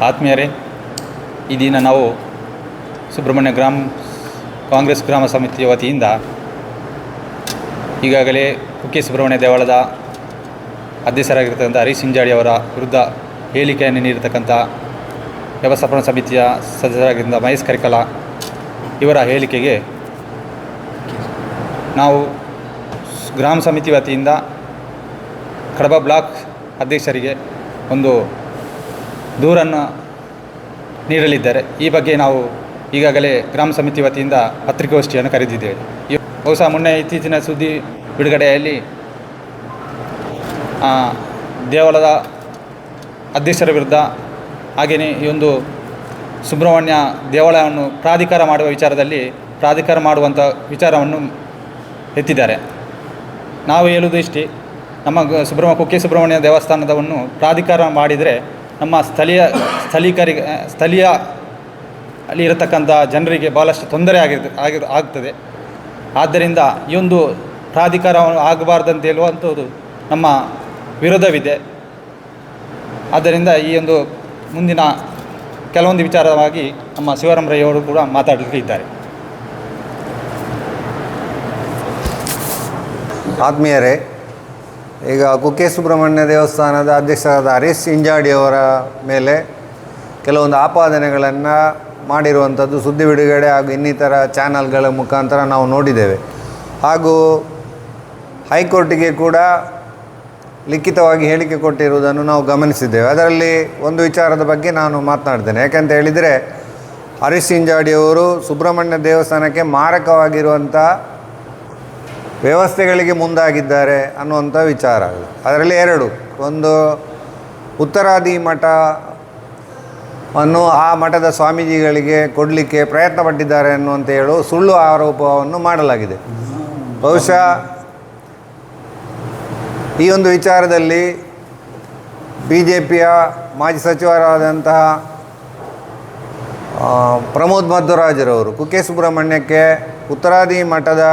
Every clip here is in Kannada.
ಆತ್ಮೀಯರೇ ಈ ದಿನ ನಾವು ಸುಬ್ರಹ್ಮಣ್ಯ ಗ್ರಾಮ, ಕಾಂಗ್ರೆಸ್ ಗ್ರಾಮ ಸಮಿತಿಯ ವತಿಯಿಂದ ಈಗಾಗಲೇ ಕುಕ್ಕೆ ಸುಬ್ರಹ್ಮಣ್ಯ ದೇವಾಲಯದ ಅಧ್ಯಕ್ಷರಾಗಿರ್ತಕ್ಕಂಥ ಹರೀಶ್ ಸಿಂಜಾಡಿ ಅವರ ವಿರುದ್ಧ ಹೇಳಿಕೆಯನ್ನು ನೀಡಿರ್ತಕ್ಕಂಥ ವ್ಯವಸ್ಥಾಪನಾ ಸಮಿತಿಯ ಸದಸ್ಯರಾಗಿದ್ದ ಮಹೇಶ್ ಕರಿಕಲ ಇವರ ಹೇಳಿಕೆಗೆ ನಾವು ಗ್ರಾಮ ಸಮಿತಿ ವತಿಯಿಂದ ಕಡಬ ಬ್ಲಾಕ್ ಅಧ್ಯಕ್ಷರಿಗೆ ಒಂದು ದೂರನ್ನು ನೀಡಲಿದ್ದಾರೆ. ಈ ಬಗ್ಗೆ ನಾವು ಈಗಾಗಲೇ ಗ್ರಾಮ ಸಮಿತಿ ವತಿಯಿಂದ ಪತ್ರಿಕಾಗೋಷ್ಠಿಯನ್ನು ಕರೆದಿದ್ದೇವೆ. ಹೊಸ ಮೊನ್ನೆ ಇತ್ತೀಚಿನ ಸುದ್ದಿ ಬಿಡುಗಡೆಯಲ್ಲಿ ದೇವಳದ ಅಧ್ಯಕ್ಷರ ವಿರುದ್ಧ ಹಾಗೆಯೇ ಈ ಒಂದು ಸುಬ್ರಹ್ಮಣ್ಯ ದೇವಾಲಯವನ್ನು ಪ್ರಾಧಿಕಾರ ಮಾಡುವ ವಿಚಾರದಲ್ಲಿ ಪ್ರಾಧಿಕಾರ ಮಾಡುವಂಥ ವಿಚಾರವನ್ನು ಎತ್ತಿದ್ದಾರೆ. ನಾವು ಹೇಳುವುದು ಇಷ್ಟೇ. ನಮ್ಮ ಸುಬ್ರಹ್ಮ, ಕುಕ್ಕೆ ಸುಬ್ರಹ್ಮಣ್ಯ ದೇವಸ್ಥಾನದವನ್ನು ಪ್ರಾಧಿಕಾರ ಮಾಡಿದರೆ ನಮ್ಮ ಸ್ಥಳೀಯ ಸ್ಥಳೀಕರಿಗೆ ಸ್ಥಳೀಯ ಅಲ್ಲಿ ಇರತಕ್ಕಂಥ ಜನರಿಗೆ ಭಾಳಷ್ಟು ತೊಂದರೆ ಆಗಿರ್ ಆಗಿ ಆಗ್ತದೆ. ಆದ್ದರಿಂದ ಈ ಒಂದು ಪ್ರಾಧಿಕಾರ ಆಗಬಾರ್ದಂತ ಹೇಳುವಂಥದ್ದು ನಮ್ಮ ವಿರೋಧವಿದೆ. ಆದ್ದರಿಂದ ಈ ಒಂದು ಮುಂದಿನ ಕೆಲವೊಂದು ವಿಚಾರವಾಗಿ ನಮ್ಮ ಶಿವರಾಮ್ ರೈ ಅವರು ಕೂಡ ಮಾತಾಡಲಿದ್ದಾರೆ ಆತ್ಮೀಯರೇ ಈಗ ಕುಕ್ಕೆ ಸುಬ್ರಹ್ಮಣ್ಯ ದೇವಸ್ಥಾನದ ಅಧ್ಯಕ್ಷರಾದ ಹರೀಶ್ ಇಂಜಾಡಿಯವರ ಮೇಲೆ ಕೆಲವೊಂದು ಆಪಾದನೆಗಳನ್ನು ಮಾಡಿರುವಂಥದ್ದು ಸುದ್ದಿ ಬಿಡುಗಡೆ ಹಾಗೂ ಇನ್ನಿತರ ಚಾನಲ್ಗಳ ಮುಖಾಂತರ ನಾವು ನೋಡಿದ್ದೇವೆ. ಹಾಗೂ ಹೈಕೋರ್ಟಿಗೆ ಕೂಡ ಲಿಖಿತವಾಗಿ ಹೇಳಿಕೆ ಕೊಟ್ಟಿರುವುದನ್ನು ನಾವು ಗಮನಿಸಿದ್ದೇವೆ. ಅದರಲ್ಲಿ ಒಂದು ವಿಚಾರದ ಬಗ್ಗೆ ನಾನು ಮಾತನಾಡ್ತೇನೆ. ಯಾಕಂತ ಹೇಳಿದರೆ ಹರೀಶ್ ಇಂಜಾಡಿಯವರು ಸುಬ್ರಹ್ಮಣ್ಯ ದೇವಸ್ಥಾನಕ್ಕೆ ಮಾರಕವಾಗಿರುವಂಥ ವ್ಯವಸ್ಥೆಗಳಿಗೆ ಮುಂದಾಗಿದ್ದಾರೆ ಅನ್ನುವಂಥ ವಿಚಾರ. ಅದರಲ್ಲಿ ಎರಡು, ಒಂದು ಉತ್ತರಾದಿ ಮಠ ಅನ್ನು ಆ ಮಠದ ಸ್ವಾಮೀಜಿಗಳಿಗೆ ಕೊಡಲಿಕ್ಕೆ ಪ್ರಯತ್ನ ಪಟ್ಟಿದ್ದಾರೆ ಅನ್ನುವಂತ ಹೇಳು ಸುಳ್ಳು ಆರೋಪವನ್ನು ಮಾಡಲಾಗಿದೆ. ಬಹುಶಃ ಈ ಒಂದು ವಿಚಾರದಲ್ಲಿ ಬಿ ಜೆ ಪಿಯ ಮಾಜಿ ಸಚಿವರಾದಂತಹ ಪ್ರಮೋದ್ ಮಧ್ವರಾಜರವರು ಕುಕ್ಕೆ ಸುಬ್ರಹ್ಮಣ್ಯಕ್ಕೆ ಉತ್ತರಾದಿ ಮಠದ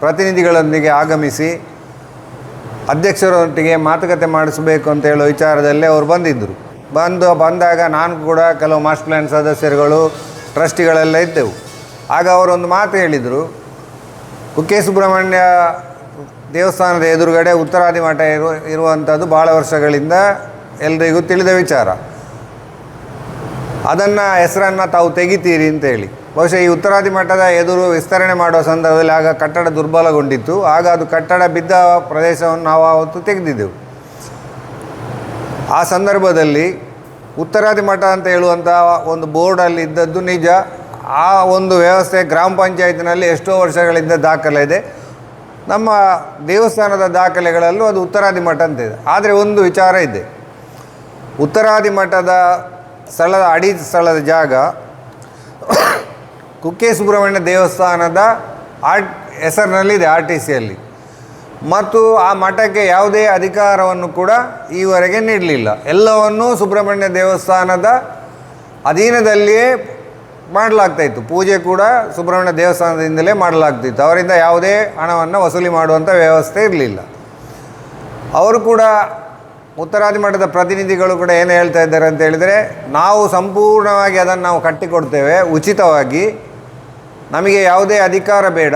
ಪ್ರತಿನಿಧಿಗಳೊಂದಿಗೆ ಆಗಮಿಸಿ ಅಧ್ಯಕ್ಷರೊಟ್ಟಿಗೆ ಮಾತುಕತೆ ಮಾಡಿಸಬೇಕು ಅಂತ ಹೇಳೋ ವಿಚಾರದಲ್ಲಿ ಅವರು ಬಂದಿದ್ದರು. ಬಂದು ಬಂದಾಗ ನಾನು ಕೂಡ ಕೆಲವು ಮಾಸ್ಟರ್ ಪ್ಲ್ಯಾನ್ ಸದಸ್ಯರುಗಳು, ಟ್ರಸ್ಟಿಗಳೆಲ್ಲ ಇದ್ದೆವು. ಆಗ ಅವರೊಂದು ಮಾತು ಹೇಳಿದರು. ಕುಕ್ಕೆ ಸುಬ್ರಹ್ಮಣ್ಯ ದೇವಸ್ಥಾನದ ಎದುರುಗಡೆ ಉತ್ತರಾದಿ ಮಠ ಇರುವ, ಇರುವಂಥದ್ದು ಭಾಳ ವರ್ಷಗಳಿಂದ ಎಲ್ರಿಗೂ ತಿಳಿದ ವಿಚಾರ. ಅದನ್ನು ಹೆಸರನ್ನು ತಾವು ತೆಗಿತೀರಿ ಅಂತೇಳಿ ಬಹುಶಃ ಈ ಉತ್ತರಾದಿ ಮಠದ ಎದುರು ವಿಸ್ತರಣೆ ಮಾಡುವ ಸಂದರ್ಭದಲ್ಲಿ ಆಗ ಕಟ್ಟಡ ದುರ್ಬಲಗೊಂಡಿತ್ತು. ಆಗ ಅದು ಕಟ್ಟಡ ಬಿದ್ದ ಪ್ರದೇಶವನ್ನು ನಾವು ಆವತ್ತು ತೆಗೆದಿದ್ದೆವು. ಆ ಸಂದರ್ಭದಲ್ಲಿ ಉತ್ತರಾದಿ ಮಠ ಅಂತ ಹೇಳುವಂಥ ಒಂದು ಬೋರ್ಡಲ್ಲಿ ಇದ್ದದ್ದು ನಿಜ. ಆ ಒಂದು ವ್ಯವಸ್ಥೆ ಗ್ರಾಮ ಪಂಚಾಯತಿನಲ್ಲಿ ಎಷ್ಟೋ ವರ್ಷಗಳಿಂದ ದಾಖಲೆ ಇದೆ. ನಮ್ಮ ದೇವಸ್ಥಾನದ ದಾಖಲೆಗಳಲ್ಲೂ ಅದು ಉತ್ತರಾದಿ ಮಠ ಅಂತ ಇದೆ. ಆದರೆ ಒಂದು ವಿಚಾರ ಇದೆ. ಉತ್ತರಾದಿ ಮಠದ ಸ್ಥಳದ ಅಡಿ ಸ್ಥಳದ ಜಾಗ ಕುಕ್ಕೆ ಸುಬ್ರಹ್ಮಣ್ಯ ದೇವಸ್ಥಾನದ ಆರ್, ಹೆಸರಿನಲ್ಲಿದೆ ಆರ್ ಟಿ ಸಿಯಲ್ಲಿ ಮತ್ತು ಆ ಮಠಕ್ಕೆ ಯಾವುದೇ ಅಧಿಕಾರವನ್ನು ಕೂಡ ಈವರೆಗೆ ನೀಡಲಿಲ್ಲ. ಎಲ್ಲವನ್ನೂ ಸುಬ್ರಹ್ಮಣ್ಯ ದೇವಸ್ಥಾನದ ಅಧೀನದಲ್ಲಿಯೇ ಮಾಡಲಾಗ್ತಾಯಿತ್ತು ಪೂಜೆ ಕೂಡ ಸುಬ್ರಹ್ಮಣ್ಯ ದೇವಸ್ಥಾನದಿಂದಲೇ ಮಾಡಲಾಗ್ತಿತ್ತು. ಅವರಿಂದ ಯಾವುದೇ ಹಣವನ್ನು ವಸೂಲಿ ಮಾಡುವಂಥ ವ್ಯವಸ್ಥೆ ಇರಲಿಲ್ಲ. ಅವರು ಕೂಡ ಉತ್ತರಾದಿ ಮಠದ ಪ್ರತಿನಿಧಿಗಳು ಕೂಡ ಏನು ಹೇಳ್ತಾ ಇದ್ದಾರೆ ಅಂತ ಹೇಳಿದರೆ, ನಾವು ಸಂಪೂರ್ಣವಾಗಿ ಅದನ್ನು ನಾವು ಕಟ್ಟಿಕೊಡ್ತೇವೆ ಉಚಿತವಾಗಿ. ನಮಗೆ ಯಾವುದೇ ಅಧಿಕಾರ ಬೇಡ.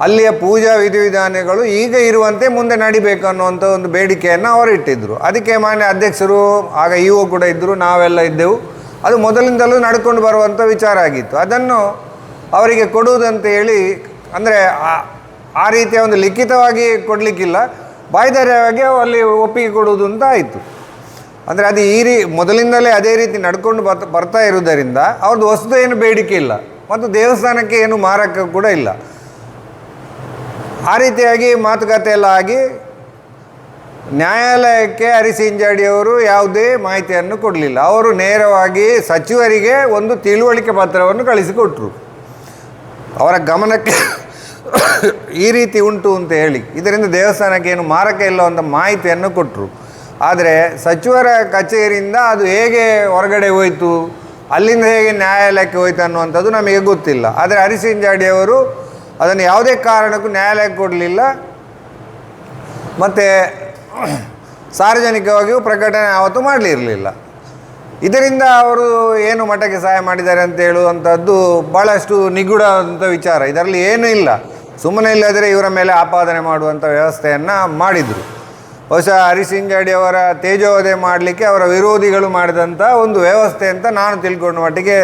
ಅಲ್ಲಿಯ ಪೂಜಾ ವಿಧಿವಿಧಾನಗಳು ಈಗ ಇರುವಂತೆ ಮುಂದೆ ನಡಿಬೇಕು ಅನ್ನುವಂಥ ಒಂದು ಬೇಡಿಕೆಯನ್ನು ಅವರು ಇಟ್ಟಿದ್ದರು ಅದಕ್ಕೆ ಮಾನ್ಯ ಅಧ್ಯಕ್ಷರು, ಆಗ ಇ ಒ ಕೂಡ ಇದ್ದರು ನಾವೆಲ್ಲ ಇದ್ದೆವು. ಅದು ಮೊದಲಿಂದಲೂ ನಡ್ಕೊಂಡು ಬರುವಂಥ ವಿಚಾರ ಆಗಿತ್ತು. ಅದನ್ನು ಅವರಿಗೆ ಕೊಡುವುದಂತ ಹೇಳಿ, ಅಂದರೆ ಆ- ರೀತಿಯ ಒಂದು ಲಿಖಿತವಾಗಿ ಕೊಡಲಿಕ್ಕಿಲ್ಲ. ಬಾಯ್ದಾರ್ಯವಾಗಿ ಅಲ್ಲಿ ಒಪ್ಪಿಗೆ ಕೊಡುವುದು ಅಂತ ಆಯಿತು. ಅಂದರೆ ಅದು ಈ ರೀ, ಮೊದಲಿಂದಲೇ ಅದೇ ರೀತಿ ನಡ್ಕೊಂಡು ಬರ್ತಾ ಬರ್ತಾ ಇರುವುದರಿಂದ ಅವ್ರದ್ದು ವಸ್ತು ಏನು ಬೇಡಿಕೆ ಇಲ್ಲ. ಮತ್ತು ದೇವಸ್ಥಾನಕ್ಕೆ ಏನು ಮಾರಕ ಕೂಡ ಇಲ್ಲ. ಆ ರೀತಿಯಾಗಿ ಮಾತುಕತೆ ಎಲ್ಲ ಆಗಿ ನ್ಯಾಯಾಲಯಕ್ಕೆ ಹರಿಸಿಂಜಾಡಿಯವರು ಯಾವುದೇ ಮಾಹಿತಿಯನ್ನು ಕೊಡಲಿಲ್ಲ. ಅವರು ನೇರವಾಗಿ ಸಚಿವರಿಗೆ ಒಂದು ತಿಳುವಳಿಕೆ ಪತ್ರವನ್ನು ಕಳಿಸಿಕೊಟ್ರು. ಅವರ ಗಮನಕ್ಕೆ ಈ ರೀತಿ ಉಂಟು ಅಂತ ಹೇಳಿ. ಇದರಿಂದ ದೇವಸ್ಥಾನಕ್ಕೆ ಏನು ಮಾರಕ ಇಲ್ಲ ಅಂತ ಮಾಹಿತಿಯನ್ನು ಕೊಟ್ಟರು ಆದರೆ ಸಚಿವರ ಕಚೇರಿಯಿಂದ ಅದು ಹೇಗೆ ಹೊರಗಡೆ ಹೋಯಿತು? ಅಲ್ಲಿಂದ ಹೇಗೆ ನ್ಯಾಯಾಲಯಕ್ಕೆ ಹೋಯ್ತು ಅನ್ನುವಂಥದ್ದು ನಮಗೆ ಗೊತ್ತಿಲ್ಲ. ಆದರೆ ಹರಿಸಿಂಜಾಡಿಯವರು ಅದನ್ನು ಯಾವುದೇ ಕಾರಣಕ್ಕೂ ನ್ಯಾಯಾಲಯಕ್ಕೆ ಕೊಡಲಿಲ್ಲ. ಮತ್ತು ಸಾರ್ವಜನಿಕವಾಗಿಯೂ ಪ್ರಕಟಣೆ ಆವತ್ತು ಮಾಡಲಿರಲಿಲ್ಲ. ಇದರಿಂದ ಅವರು ಏನು ಮಠಕ್ಕೆ ಸಹಾಯ ಮಾಡಿದ್ದಾರೆ ಅಂತ ಹೇಳುವಂಥದ್ದು ಭಾಳಷ್ಟು ನಿಗೂಢ ಅಂತ ವಿಚಾರ. ಇದರಲ್ಲಿ ಏನೂ ಇಲ್ಲ. ಸುಮ್ಮನೆ ಇಲ್ಲದರೆ ಇವರ ಮೇಲೆ ಆಪಾದನೆ ಮಾಡುವಂಥ ವ್ಯವಸ್ಥೆಯನ್ನು ಮಾಡಿದರು. ಬಹುಶಃ ಹರಿಸಿಂಗಡಿಯವರ ತೇಜೋವಧೆ ಮಾಡಲಿಕ್ಕೆ ಅವರ ವಿರೋಧಿಗಳು ಮಾಡಿದಂಥ ಒಂದು ವ್ಯವಸ್ಥೆ ಅಂತ ನಾನು ತಿಳ್ಕೊಂಡ ಮಟ್ಟಿಗೆ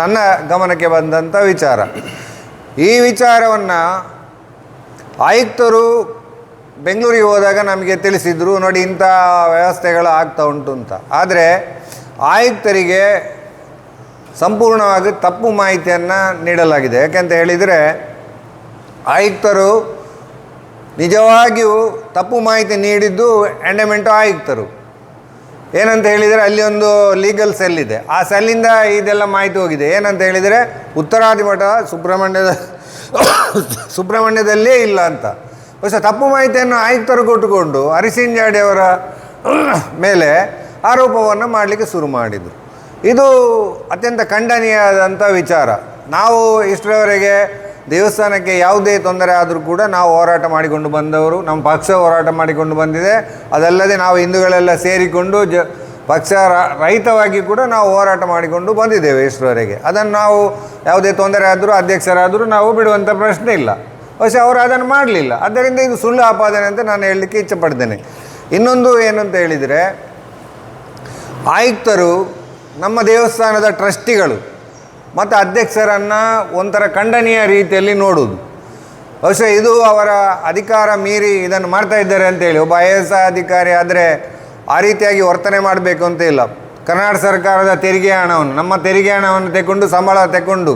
ನನ್ನ ಗಮನಕ್ಕೆ ಬಂದಂಥ ವಿಚಾರ. ಈ ವಿಚಾರವನ್ನು ಆಯುಕ್ತರು ಬೆಂಗಳೂರಿಗೆ ಹೋದಾಗ ನಮಗೆ ತಿಳಿಸಿದರು, ನೋಡಿ ಇಂಥ ವ್ಯವಸ್ಥೆಗಳು ಆಗ್ತಾ ಉಂಟು ಅಂತ. ಆದರೆ ಆಯುಕ್ತರಿಗೆ ಸಂಪೂರ್ಣವಾಗಿ ತಪ್ಪು ಮಾಹಿತಿಯನ್ನು ನೀಡಲಾಗಿದೆ. ಯಾಕೆಂತ ಹೇಳಿದರೆ ಆಯುಕ್ತರು ನಿಜವಾಗಿಯೂ ತಪ್ಪು ಮಾಹಿತಿ ನೀಡಿದ್ದು ಎಂಡಮೆಂಟು ಆಯುಕ್ತರು. ಏನಂತ ಹೇಳಿದರೆ ಅಲ್ಲಿ ಒಂದು ಲೀಗಲ್ ಸೆಲ್ ಇದೆ. ಆ ಸೆಲ್ಲಿಂದ ಇದೆಲ್ಲ ಮಾಹಿತಿ ಹೋಗಿದೆ. ಏನಂತ ಹೇಳಿದರೆ ಉತ್ತರಾದಿ ಮಠ ಸುಬ್ರಹ್ಮಣ್ಯದ ಸುಬ್ರಹ್ಮಣ್ಯದಲ್ಲೇ ಇಲ್ಲ ಅಂತ. ಹೊಸ ತಪ್ಪು ಮಾಹಿತಿಯನ್ನು ಆಯುಕ್ತರು ಕೊಟ್ಟುಕೊಂಡು ಹರಿಸಿಂಜಾಡಿಯವರ ಮೇಲೆ ಆರೋಪವನ್ನು ಮಾಡಲಿಕ್ಕೆ ಶುರು ಮಾಡಿದರು. ಇದು ಅತ್ಯಂತ ಖಂಡನೀಯಾದಂಥ ವಿಚಾರ. ನಾವು ಇಷ್ಟರವರೆಗೆ ದೇವಸ್ಥಾನಕ್ಕೆ ಯಾವುದೇ ತೊಂದರೆ ಆದರೂ ಕೂಡ ನಾವು ಹೋರಾಟ ಮಾಡಿಕೊಂಡು ಬಂದವರು ನಮ್ಮ ಪಕ್ಷ ಹೋರಾಟ ಮಾಡಿಕೊಂಡು ಬಂದಿದೆ ಅದಲ್ಲದೆ ನಾವು ಹಿಂದೂಗಳೆಲ್ಲ ಸೇರಿಕೊಂಡು ಜ ಪಕ್ಷ ರ- ರಹಿತವಾಗಿ ಕೂಡ ನಾವು ಹೋರಾಟ ಮಾಡಿಕೊಂಡು ಬಂದಿದ್ದೇವೆ ಇಷ್ಟರವರೆಗೆ ಅದನ್ನು ನಾವು ಯಾವುದೇ ತೊಂದರೆ ಆದರೂ ಅಧ್ಯಕ್ಷರಾದರೂ ನಾವು ಬಿಡುವಂಥ ಪ್ರಶ್ನೆ ಇಲ್ಲ പക്ഷെ ಅವರು ಅದನ್ನು ಮಾಡಲಿಲ್ಲ ಆದ್ದರಿಂದ ಇದು ಸುಳ್ಳು ಆಪಾದನೆ ಅಂತ ನಾನು ಹೇಳಲಿಕ್ಕೆ ಇಚ್ಛೆಪಡ್ತೇನೆ ಇನ್ನೊಂದು ಏನಂತ ಹೇಳಿದರೆ ಆಯುಕ್ತರು ನಮ್ಮ ದೇವಸ್ಥಾನದ ಟ್ರಸ್ಟಿಗಳು ಮತ್ತು ಅಧ್ಯಕ್ಷರನ್ನು ಒಂಥರ ಖಂಡನೀಯ ರೀತಿಯಲ್ಲಿ ನೋಡುವುದು ಬಹುಶಃ ಇದು ಅವರ ಅಧಿಕಾರ ಮೀರಿ ಇದನ್ನು ಮಾಡ್ತಾ ಇದ್ದಾರೆ ಅಂತೇಳಿ. ಒಬ್ಬ ಐ ಎಸ್ ಅಧಿಕಾರಿ ಆದರೆ ಆ ರೀತಿಯಾಗಿ ವರ್ತನೆ ಮಾಡಬೇಕು ಅಂತ ಇಲ್ಲ. ಕರ್ನಾಟಕ ಸರ್ಕಾರದ ತೆರಿಗೆ ಹಣವನ್ನು, ನಮ್ಮ ತೆರಿಗೆ ಹಣವನ್ನು ತೆಕ್ಕೊಂಡು, ಸಂಬಳ ತೆಕ್ಕೊಂಡು,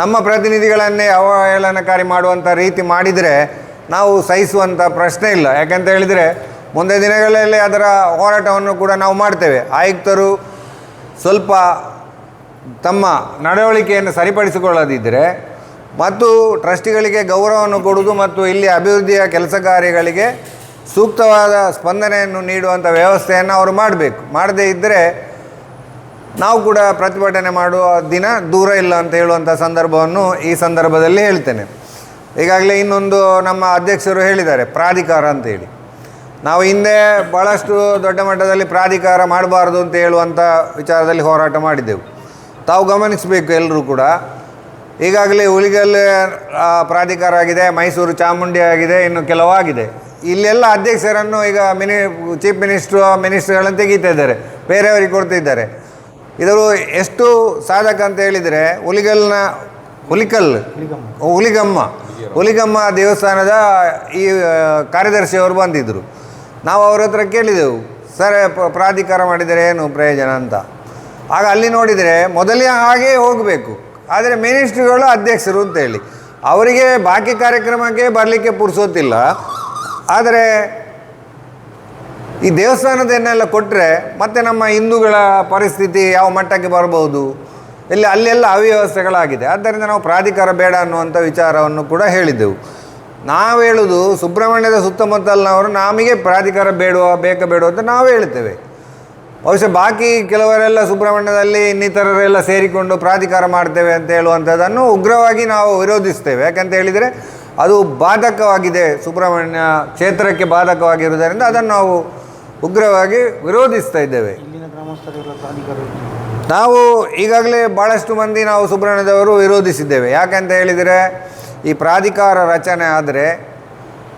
ನಮ್ಮ ಪ್ರತಿನಿಧಿಗಳನ್ನೇ ಅವಹೇಳನಕಾರಿ ಮಾಡುವಂಥ ರೀತಿ ಮಾಡಿದರೆ ನಾವು ಸಹಿಸುವಂಥ ಪ್ರಶ್ನೆ ಇಲ್ಲ. ಯಾಕಂತ ಹೇಳಿದರೆ ಮುಂದೆ ದಿನಗಳಲ್ಲಿ ಅದರ ಹೋರಾಟವನ್ನು ಕೂಡ ನಾವು ಮಾಡ್ತೇವೆ. ಆಯುಕ್ತರು ಸ್ವಲ್ಪ ತಮ್ಮ ನಡವಳಿಕೆಯನ್ನು ಸರಿಪಡಿಸಿಕೊಳ್ಳದಿದ್ದರೆ ಮತ್ತು ಟ್ರಸ್ಟಿಗಳಿಗೆ ಗೌರವವನ್ನು ಕೊಡುವುದು ಮತ್ತು ಇಲ್ಲಿ ಅಭಿವೃದ್ಧಿಯ ಕೆಲಸ ಕಾರ್ಯಗಳಿಗೆ ಸೂಕ್ತವಾದ ಸ್ಪಂದನೆಯನ್ನು ನೀಡುವಂಥ ವ್ಯವಸ್ಥೆಯನ್ನು ಅವರು ಮಾಡಬೇಕು. ಮಾಡದೇ ಇದ್ದರೆ ನಾವು ಕೂಡ ಪ್ರತಿಭಟನೆ ಮಾಡುವ ದಿನ ದೂರ ಇಲ್ಲ ಅಂತ ಹೇಳುವಂಥ ಸಂದರ್ಭವನ್ನು ಈ ಸಂದರ್ಭದಲ್ಲಿ ಹೇಳ್ತೇನೆ. ಈಗಾಗಲೇ ಇನ್ನೊಂದು ನಮ್ಮ ಅಧ್ಯಕ್ಷರು ಹೇಳಿದ್ದಾರೆ, ಪ್ರಾಧಿಕಾರ ಅಂತೇಳಿ ನಾವು ಹಿಂದೆ ಭಾಳಷ್ಟು ದೊಡ್ಡ ಮಟ್ಟದಲ್ಲಿ ಪ್ರಾಧಿಕಾರ ಮಾಡಬಾರ್ದು ಅಂತ ಹೇಳುವಂಥ ವಿಚಾರದಲ್ಲಿ ಹೋರಾಟ ಮಾಡಿದ್ದೆವು. ತಾವು ಗಮನಿಸಬೇಕು ಎಲ್ಲರೂ ಕೂಡ. ಈಗಾಗಲೇ ಹುಲಿಗಲ್ ಪ್ರಾಧಿಕಾರ ಆಗಿದೆ ಮೈಸೂರು ಚಾಮುಂಡಿ ಆಗಿದೆ ಇನ್ನು ಕೆಲವು ಆಗಿದೆ. ಇಲ್ಲೆಲ್ಲ ಅಧ್ಯಕ್ಷರನ್ನು ಈಗ ಮಿನಿ ಚೀಫ್ ಮಿನಿಸ್ಟ್ರು ಮಿನಿಸ್ಟ್ರುಗಳನ್ನು ತೆಗೀತಾ ಇದ್ದಾರೆ ಬೇರೆಯವರಿಗೆ ಕೊಡ್ತಿದ್ದಾರೆ. ಇದರು ಎಷ್ಟು ಸಾಧಕ ಅಂತ ಹೇಳಿದರೆ ಹುಲಿಗಲ್ನ ಹುಲಿಕಲ್ ಹುಲಿಗಮ್ಮ. ಹುಲಿಗಮ್ಮ ದೇವಸ್ಥಾನದ ಈ ಕಾರ್ಯದರ್ಶಿಯವರು ಬಂದಿದ್ದರು. ನಾವು ಅವ್ರ ಹತ್ರ ಕೇಳಿದೆವು ಸರ್ ಪ್ರಾಧಿಕಾರ ಮಾಡಿದರೆ ಏನು ಪ್ರಯೋಜನ ಅಂತ? ಆಗ ಅಲ್ಲಿ ನೋಡಿದರೆ ಮೊದಲೇ ಹಾಗೇ ಹೋಗಬೇಕು. ಆದರೆ ಮಿನಿಸ್ಟ್ರಿಗಳು ಅಧ್ಯಕ್ಷರು ಅಂತೇಳಿ ಅವರಿಗೆ ಬಾಕಿ ಕಾರ್ಯಕ್ರಮಕ್ಕೆ ಬರಲಿಕ್ಕೆ ಪುರ್ಸೋತಿಲ್ಲ ಆದರೆ ಈ ದೇವಸ್ಥಾನದನ್ನೆಲ್ಲ ಕೊಟ್ಟರೆ ಮತ್ತೆ ನಮ್ಮ ಹಿಂದೂಗಳ ಪರಿಸ್ಥಿತಿ ಯಾವ ಮಟ್ಟಕ್ಕೆ ಬರಬಹುದು? ಇಲ್ಲಿ ಅಲ್ಲೆಲ್ಲ ಅವ್ಯವಸ್ಥೆಗಳಾಗಿದೆ. ಆದ್ದರಿಂದ ನಾವು ಪ್ರಾಧಿಕಾರ ಬೇಡ ಅನ್ನುವಂಥ ವಿಚಾರವನ್ನು ಕೂಡ ಹೇಳಿದ್ದೆವು. ನಾವು ಹೇಳುವುದು ಸುಬ್ರಹ್ಮಣ್ಯದ ಸುತ್ತಮುತ್ತಲಿನವರು, ನಮಗೆ ಪ್ರಾಧಿಕಾರ ಬೇಡುವ, ಬೇಕ ಬೇಡ ಅಂತ ನಾವು ಹೇಳ್ತೇವೆ. ಬಹುಶಃ ಬಾಕಿ ಕೆಲವರೆಲ್ಲ ಸುಬ್ರಹ್ಮಣ್ಯದಲ್ಲಿ ಇನ್ನಿತರರೆಲ್ಲ ಸೇರಿಕೊಂಡು ಪ್ರಾಧಿಕಾರ ಮಾಡ್ತೇವೆ ಅಂತ ಹೇಳುವಂಥದ್ದನ್ನು ಉಗ್ರವಾಗಿ ನಾವು ವಿರೋಧಿಸ್ತೇವೆ. ಯಾಕಂತ ಹೇಳಿದರೆ ಅದು ಬಾಧಕವಾಗಿದೆ. ಸುಬ್ರಹ್ಮಣ್ಯ ಕ್ಷೇತ್ರಕ್ಕೆ ಬಾಧಕವಾಗಿರುವುದರಿಂದ ಅದನ್ನು ನಾವು ಉಗ್ರವಾಗಿ ವಿರೋಧಿಸ್ತಾ ಇದ್ದೇವೆ. ನಾವು ಈಗಾಗಲೇ ಭಾಳಷ್ಟು ಮಂದಿ ನಾವು ಸುಬ್ರಹ್ಮಣ್ಯದವರು ವಿರೋಧಿಸಿದ್ದೇವೆ. ಯಾಕಂತ ಹೇಳಿದರೆ ಈ ಪ್ರಾಧಿಕಾರ ರಚನೆ ಆದರೆ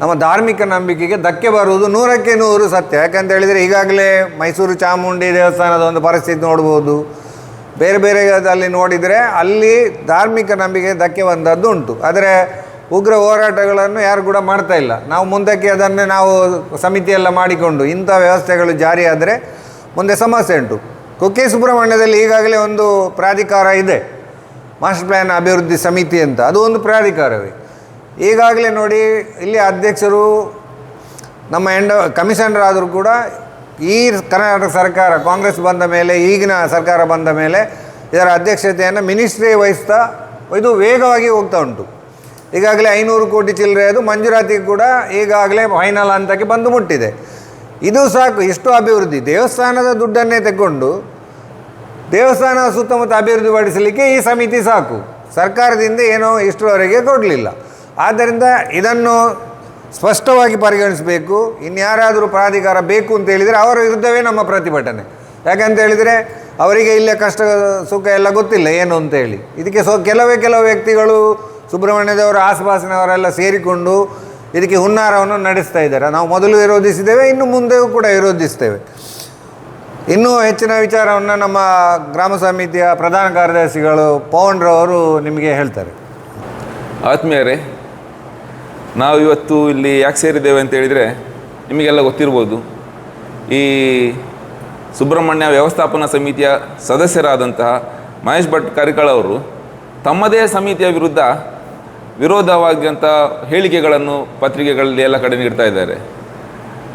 ನಮ್ಮ ಧಾರ್ಮಿಕ ನಂಬಿಕೆಗೆ ಧಕ್ಕೆ ಬರುವುದು ನೂರಕ್ಕೆ ನೂರು ಸತ್ಯ. ಯಾಕಂತ ಹೇಳಿದರೆ ಈಗಾಗಲೇ ಮೈಸೂರು ಚಾಮುಂಡಿ ದೇವಸ್ಥಾನದ ಒಂದು ಪರಿಸ್ಥಿತಿ ನೋಡ್ಬೋದು. ಬೇರೆ ಬೇರೆ ಅಲ್ಲಿ ನೋಡಿದರೆ ಅಲ್ಲಿ ಧಾರ್ಮಿಕ ನಂಬಿಕೆ ಧಕ್ಕೆ ಬಂದದ್ದು ಉಂಟು. ಆದರೆ ಉಗ್ರ ಹೋರಾಟಗಳನ್ನು ಯಾರು ಕೂಡ ಮಾಡ್ತಾ ಇಲ್ಲ. ನಾವು ಮುಂದಕ್ಕೆ ಅದನ್ನೇ ನಾವು ಸಮಿತಿಯೆಲ್ಲ ಮಾಡಿಕೊಂಡು ಇಂಥ ವ್ಯವಸ್ಥೆಗಳು ಜಾರಿಯಾದರೆ ಮುಂದೆ ಸಮಸ್ಯೆ ಉಂಟು. ಕುಕ್ಕೆ ಸುಬ್ರಹ್ಮಣ್ಯದಲ್ಲಿ ಈಗಾಗಲೇ ಒಂದು ಪ್ರಾಧಿಕಾರ ಇದೆ. ಮಾಸ್ಟರ್ ಪ್ಲ್ಯಾನ್ ಅಭಿವೃದ್ಧಿ ಸಮಿತಿ ಅಂತ. ಅದು ಒಂದು ಪ್ರಾಧಿಕಾರವೇ. ಈಗಾಗಲೇ ನೋಡಿ ಇಲ್ಲಿ ಅಧ್ಯಕ್ಷರು, ನಮ್ಮ ಎಂಡ ಕಮಿಷನರ್ ಆದರೂ ಕೂಡ ಈ ಕರ್ನಾಟಕ ಸರ್ಕಾರ, ಕಾಂಗ್ರೆಸ್ ಬಂದ ಮೇಲೆ, ಈಗಿನ ಸರ್ಕಾರ ಬಂದ ಮೇಲೆ ಇದರ ಅಧ್ಯಕ್ಷತೆಯನ್ನು ಮಿನಿಸ್ಟ್ರಿ ವಹಿಸ್ತಾ ಇದು ವೇಗವಾಗಿ ಹೋಗ್ತಾ ಉಂಟು. ಈಗಾಗಲೇ ಐನೂರು ಕೋಟಿ ಚಿಲ್ಲರೆ, ಅದು ಮಂಜೂರಾತಿ ಕೂಡ ಈಗಾಗಲೇ ಫೈನಲ್ ಹಂತಕ್ಕೆ ಬಂದು ಮುಟ್ಟಿದೆ. ಇದು ಸಾಕು, ಇಷ್ಟು ಅಭಿವೃದ್ಧಿ. ದೇವಸ್ಥಾನದ ದುಡ್ಡನ್ನೇ ತಗೊಂಡು ದೇವಸ್ಥಾನ ಸುತ್ತಮುತ್ತ ಅಭಿವೃದ್ಧಿಪಡಿಸಲಿಕ್ಕೆ ಈ ಸಮಿತಿ ಸಾಕು. ಸರ್ಕಾರದಿಂದ ಏನೋ ಇಷ್ಟರವರೆಗೆ ಕೊಡಲಿಲ್ಲ. ಆದ್ದರಿಂದ ಇದನ್ನು ಸ್ಪಷ್ಟವಾಗಿ ಪರಿಗಣಿಸಬೇಕು. ಇನ್ಯಾರಾದರೂ ಪ್ರಾಧಿಕಾರ ಬೇಕು ಅಂತ ಹೇಳಿದರೆ ಅವರ ವಿರುದ್ಧವೇ ನಮ್ಮ ಪ್ರತಿಭಟನೆ. ಯಾಕಂತ ಹೇಳಿದರೆ ಅವರಿಗೆ ಇಲ್ಲೇ ಕಷ್ಟ, ಸುಖ ಎಲ್ಲ ಗೊತ್ತಿಲ್ಲ ಏನು ಅಂತೇಳಿ ಇದಕ್ಕೆ ಸೊ, ಕೆಲವೇ ಕೆಲವು ವ್ಯಕ್ತಿಗಳು ಸುಬ್ರಹ್ಮಣ್ಯದವರ, ಆಸುಪಾಸಿನವರೆಲ್ಲ ಸೇರಿಕೊಂಡು ಇದಕ್ಕೆ ಹುನ್ನಾರವನ್ನು ನಡೆಸ್ತಾ ಇದ್ದಾರೆ. ನಾವು ಮೊದಲು ವಿರೋಧಿಸಿದ್ದೇವೆ, ಇನ್ನು ಮುಂದೆಯೂ ಕೂಡ ವಿರೋಧಿಸ್ತೇವೆ. ಇನ್ನೂ ಹೆಚ್ಚಿನ ವಿಚಾರವನ್ನು ನಮ್ಮ ಗ್ರಾಮ ಸಮಿತಿಯ ಪ್ರಧಾನ ಕಾರ್ಯದರ್ಶಿಗಳು ಪವನ್ರವರು ನಿಮಗೆ ಹೇಳ್ತಾರೆ. ಆತ್ಮೀಯರೇ ನಾವು ಇವತ್ತು ಇಲ್ಲಿ ಯಾಕೆ ಸೇರಿದ್ದೇವೆ ಅಂತ ಹೇಳಿದರೆ ನಿಮಗೆಲ್ಲ ಗೊತ್ತಿರ್ಬೋದು. ಈ ಸುಬ್ರಹ್ಮಣ್ಯ ವ್ಯವಸ್ಥಾಪನಾ ಸಮಿತಿಯ ಸದಸ್ಯರಾದಂತಹ ಮಹೇಶ್ ಭಟ್ ಕಾರಿಕಾಳ ಅವರು ತಮ್ಮದೇ ಸಮಿತಿಯ ವಿರುದ್ಧ ವಿರೋಧವಾದಂಥ ಹೇಳಿಕೆಗಳನ್ನು ಪತ್ರಿಕೆಗಳಲ್ಲಿ ಎಲ್ಲ ಕಡೆ ನೀಡ್ತಾ ಇದ್ದಾರೆ.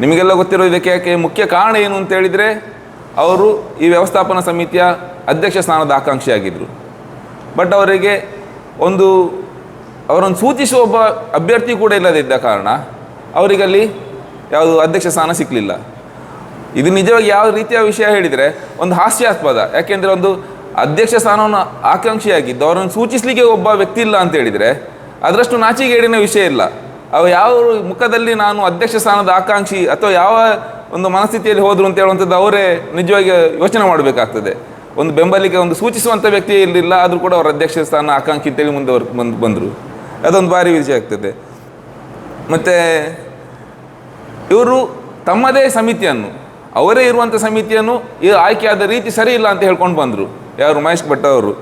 ನಿಮಗೆಲ್ಲ ಗೊತ್ತಿರೋ ಇದಕ್ಕೆ ಯಾಕೆ ಮುಖ್ಯ ಕಾರಣ ಏನು ಅಂತ ಹೇಳಿದರೆ ಅವರು ಈ ವ್ಯವಸ್ಥಾಪನಾ ಸಮಿತಿಯ ಅಧ್ಯಕ್ಷ ಸ್ಥಾನದ ಆಕಾಂಕ್ಷಿಯಾಗಿದ್ದರು ಬಟ್ ಅವರಿಗೆ ಒಂದು ಅವರನ್ನು ಸೂಚಿಸುವ ಒಬ್ಬ ಅಭ್ಯರ್ಥಿ ಕೂಡ ಇಲ್ಲದಿದ್ದ ಕಾರಣ ಅವರಿಗಲ್ಲಿ ಯಾವುದು ಅಧ್ಯಕ್ಷ ಸ್ಥಾನ ಸಿಕ್ಕಲಿಲ್ಲ ಇದು ನಿಜವಾಗಿ ಯಾವ ರೀತಿಯ ವಿಷಯ ಹೇಳಿದರೆ ಒಂದು ಹಾಸ್ಯಾಸ್ಪದ. ಯಾಕೆಂದರೆ ಒಂದು ಅಧ್ಯಕ್ಷ ಸ್ಥಾನವನ್ನು ಆಕಾಂಕ್ಷಿಯಾಗಿದ್ದು ಅವರನ್ನು ಸೂಚಿಸಲಿಕ್ಕೆ ಒಬ್ಬ ವ್ಯಕ್ತಿ ಇಲ್ಲ ಅಂತ ಹೇಳಿದರೆ ಅದರಷ್ಟು ನಾಚಿಗೇಡಿನ ವಿಷಯ ಇಲ್ಲ. ಅವು ಯಾವ ಮುಖದಲ್ಲಿ ನಾನು ಅಧ್ಯಕ್ಷ ಸ್ಥಾನದ ಆಕಾಂಕ್ಷಿ ಅಥವಾ ಯಾವ ಒಂದು ಮನಸ್ಥಿತಿಯಲ್ಲಿ ಹೋದರು ಅಂತ ಹೇಳುವಂಥದ್ದು ಅವರೇ ನಿಜವಾಗಿ ಯೋಚನೆ ಮಾಡಬೇಕಾಗ್ತದೆ. ಒಂದು ಬೆಂಬಲಿಗೆ ಒಂದು ಸೂಚಿಸುವಂಥ ವ್ಯಕ್ತಿ ಇರಲಿಲ್ಲ, ಆದರೂ ಕೂಡ ಅವರ ಅಧ್ಯಕ್ಷ ಸ್ಥಾನ ಆಕಾಂಕ್ಷಿ ಅಂತೇಳಿ ಮುಂದೆ ಬಂದು ಬಂದರು. ಅದೊಂದು ಭಾರಿ ವಿಷಯ ಆಗ್ತದೆ. ಮತ್ತು ಇವರು ತಮ್ಮದೇ ಸಮಿತಿಯನ್ನು, ಅವರೇ ಇರುವಂಥ ಸಮಿತಿಯನ್ನು ಈ ಆಯ್ಕೆಯಾದ ರೀತಿ ಸರಿ ಇಲ್ಲ ಅಂತ ಹೇಳ್ಕೊಂಡು ಬಂದರು. ಯಾರು ಮಹೇಶ್ ಭಟ್ ಅವರು.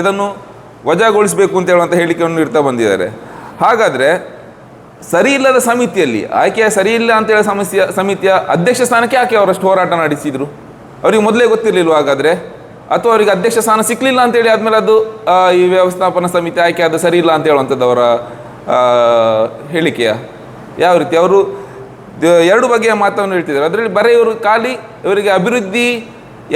ಇದನ್ನು ವಜಾಗೊಳಿಸಬೇಕು ಅಂತ ಹೇಳುವಂಥ ಹೇಳಿಕೆಯನ್ನು ಇಡ್ತಾ ಬಂದಿದ್ದಾರೆ. ಹಾಗಾದರೆ ಸರಿ ಇಲ್ಲದ ಸಮಿತಿಯಲ್ಲಿ, ಆಯ್ಕೆಯ ಸರಿ ಇಲ್ಲ ಅಂತೇಳಿ ಸಮಸ್ಯೆ, ಸಮಿತಿಯ ಅಧ್ಯಕ್ಷ ಸ್ಥಾನಕ್ಕೆ ಯಾಕೆ ಅವರಷ್ಟು ಹೋರಾಟ ನಡೆಸಿದರು? ಅವರಿಗೆ ಮೊದಲೇ ಗೊತ್ತಿರಲಿಲ್ಲ ಹಾಗಾದರೆ? ಅಥವಾ ಅವರಿಗೆ ಅಧ್ಯಕ್ಷ ಸ್ಥಾನ ಸಿಕ್ಕಲಿಲ್ಲ ಅಂತೇಳಿ ಆದಮೇಲೆ ಅದು ಈ ವ್ಯವಸ್ಥಾಪನಾ ಸಮಿತಿ ಆಯ್ಕೆ, ಅದು ಸರಿ ಇಲ್ಲ ಅಂತ ಹೇಳುವಂಥದ್ದು ಅವರ ಹೇಳಿಕೆಯ. ಯಾವ ರೀತಿ? ಅವರು ಎರಡು ಬಗೆಯ ಮಾತನ್ನು ಹೇಳ್ತಿದ್ದಾರೆ. ಅದರಲ್ಲಿ ಬರೀ ಇವರು ಖಾಲಿ, ಇವರಿಗೆ ಅಭಿವೃದ್ಧಿ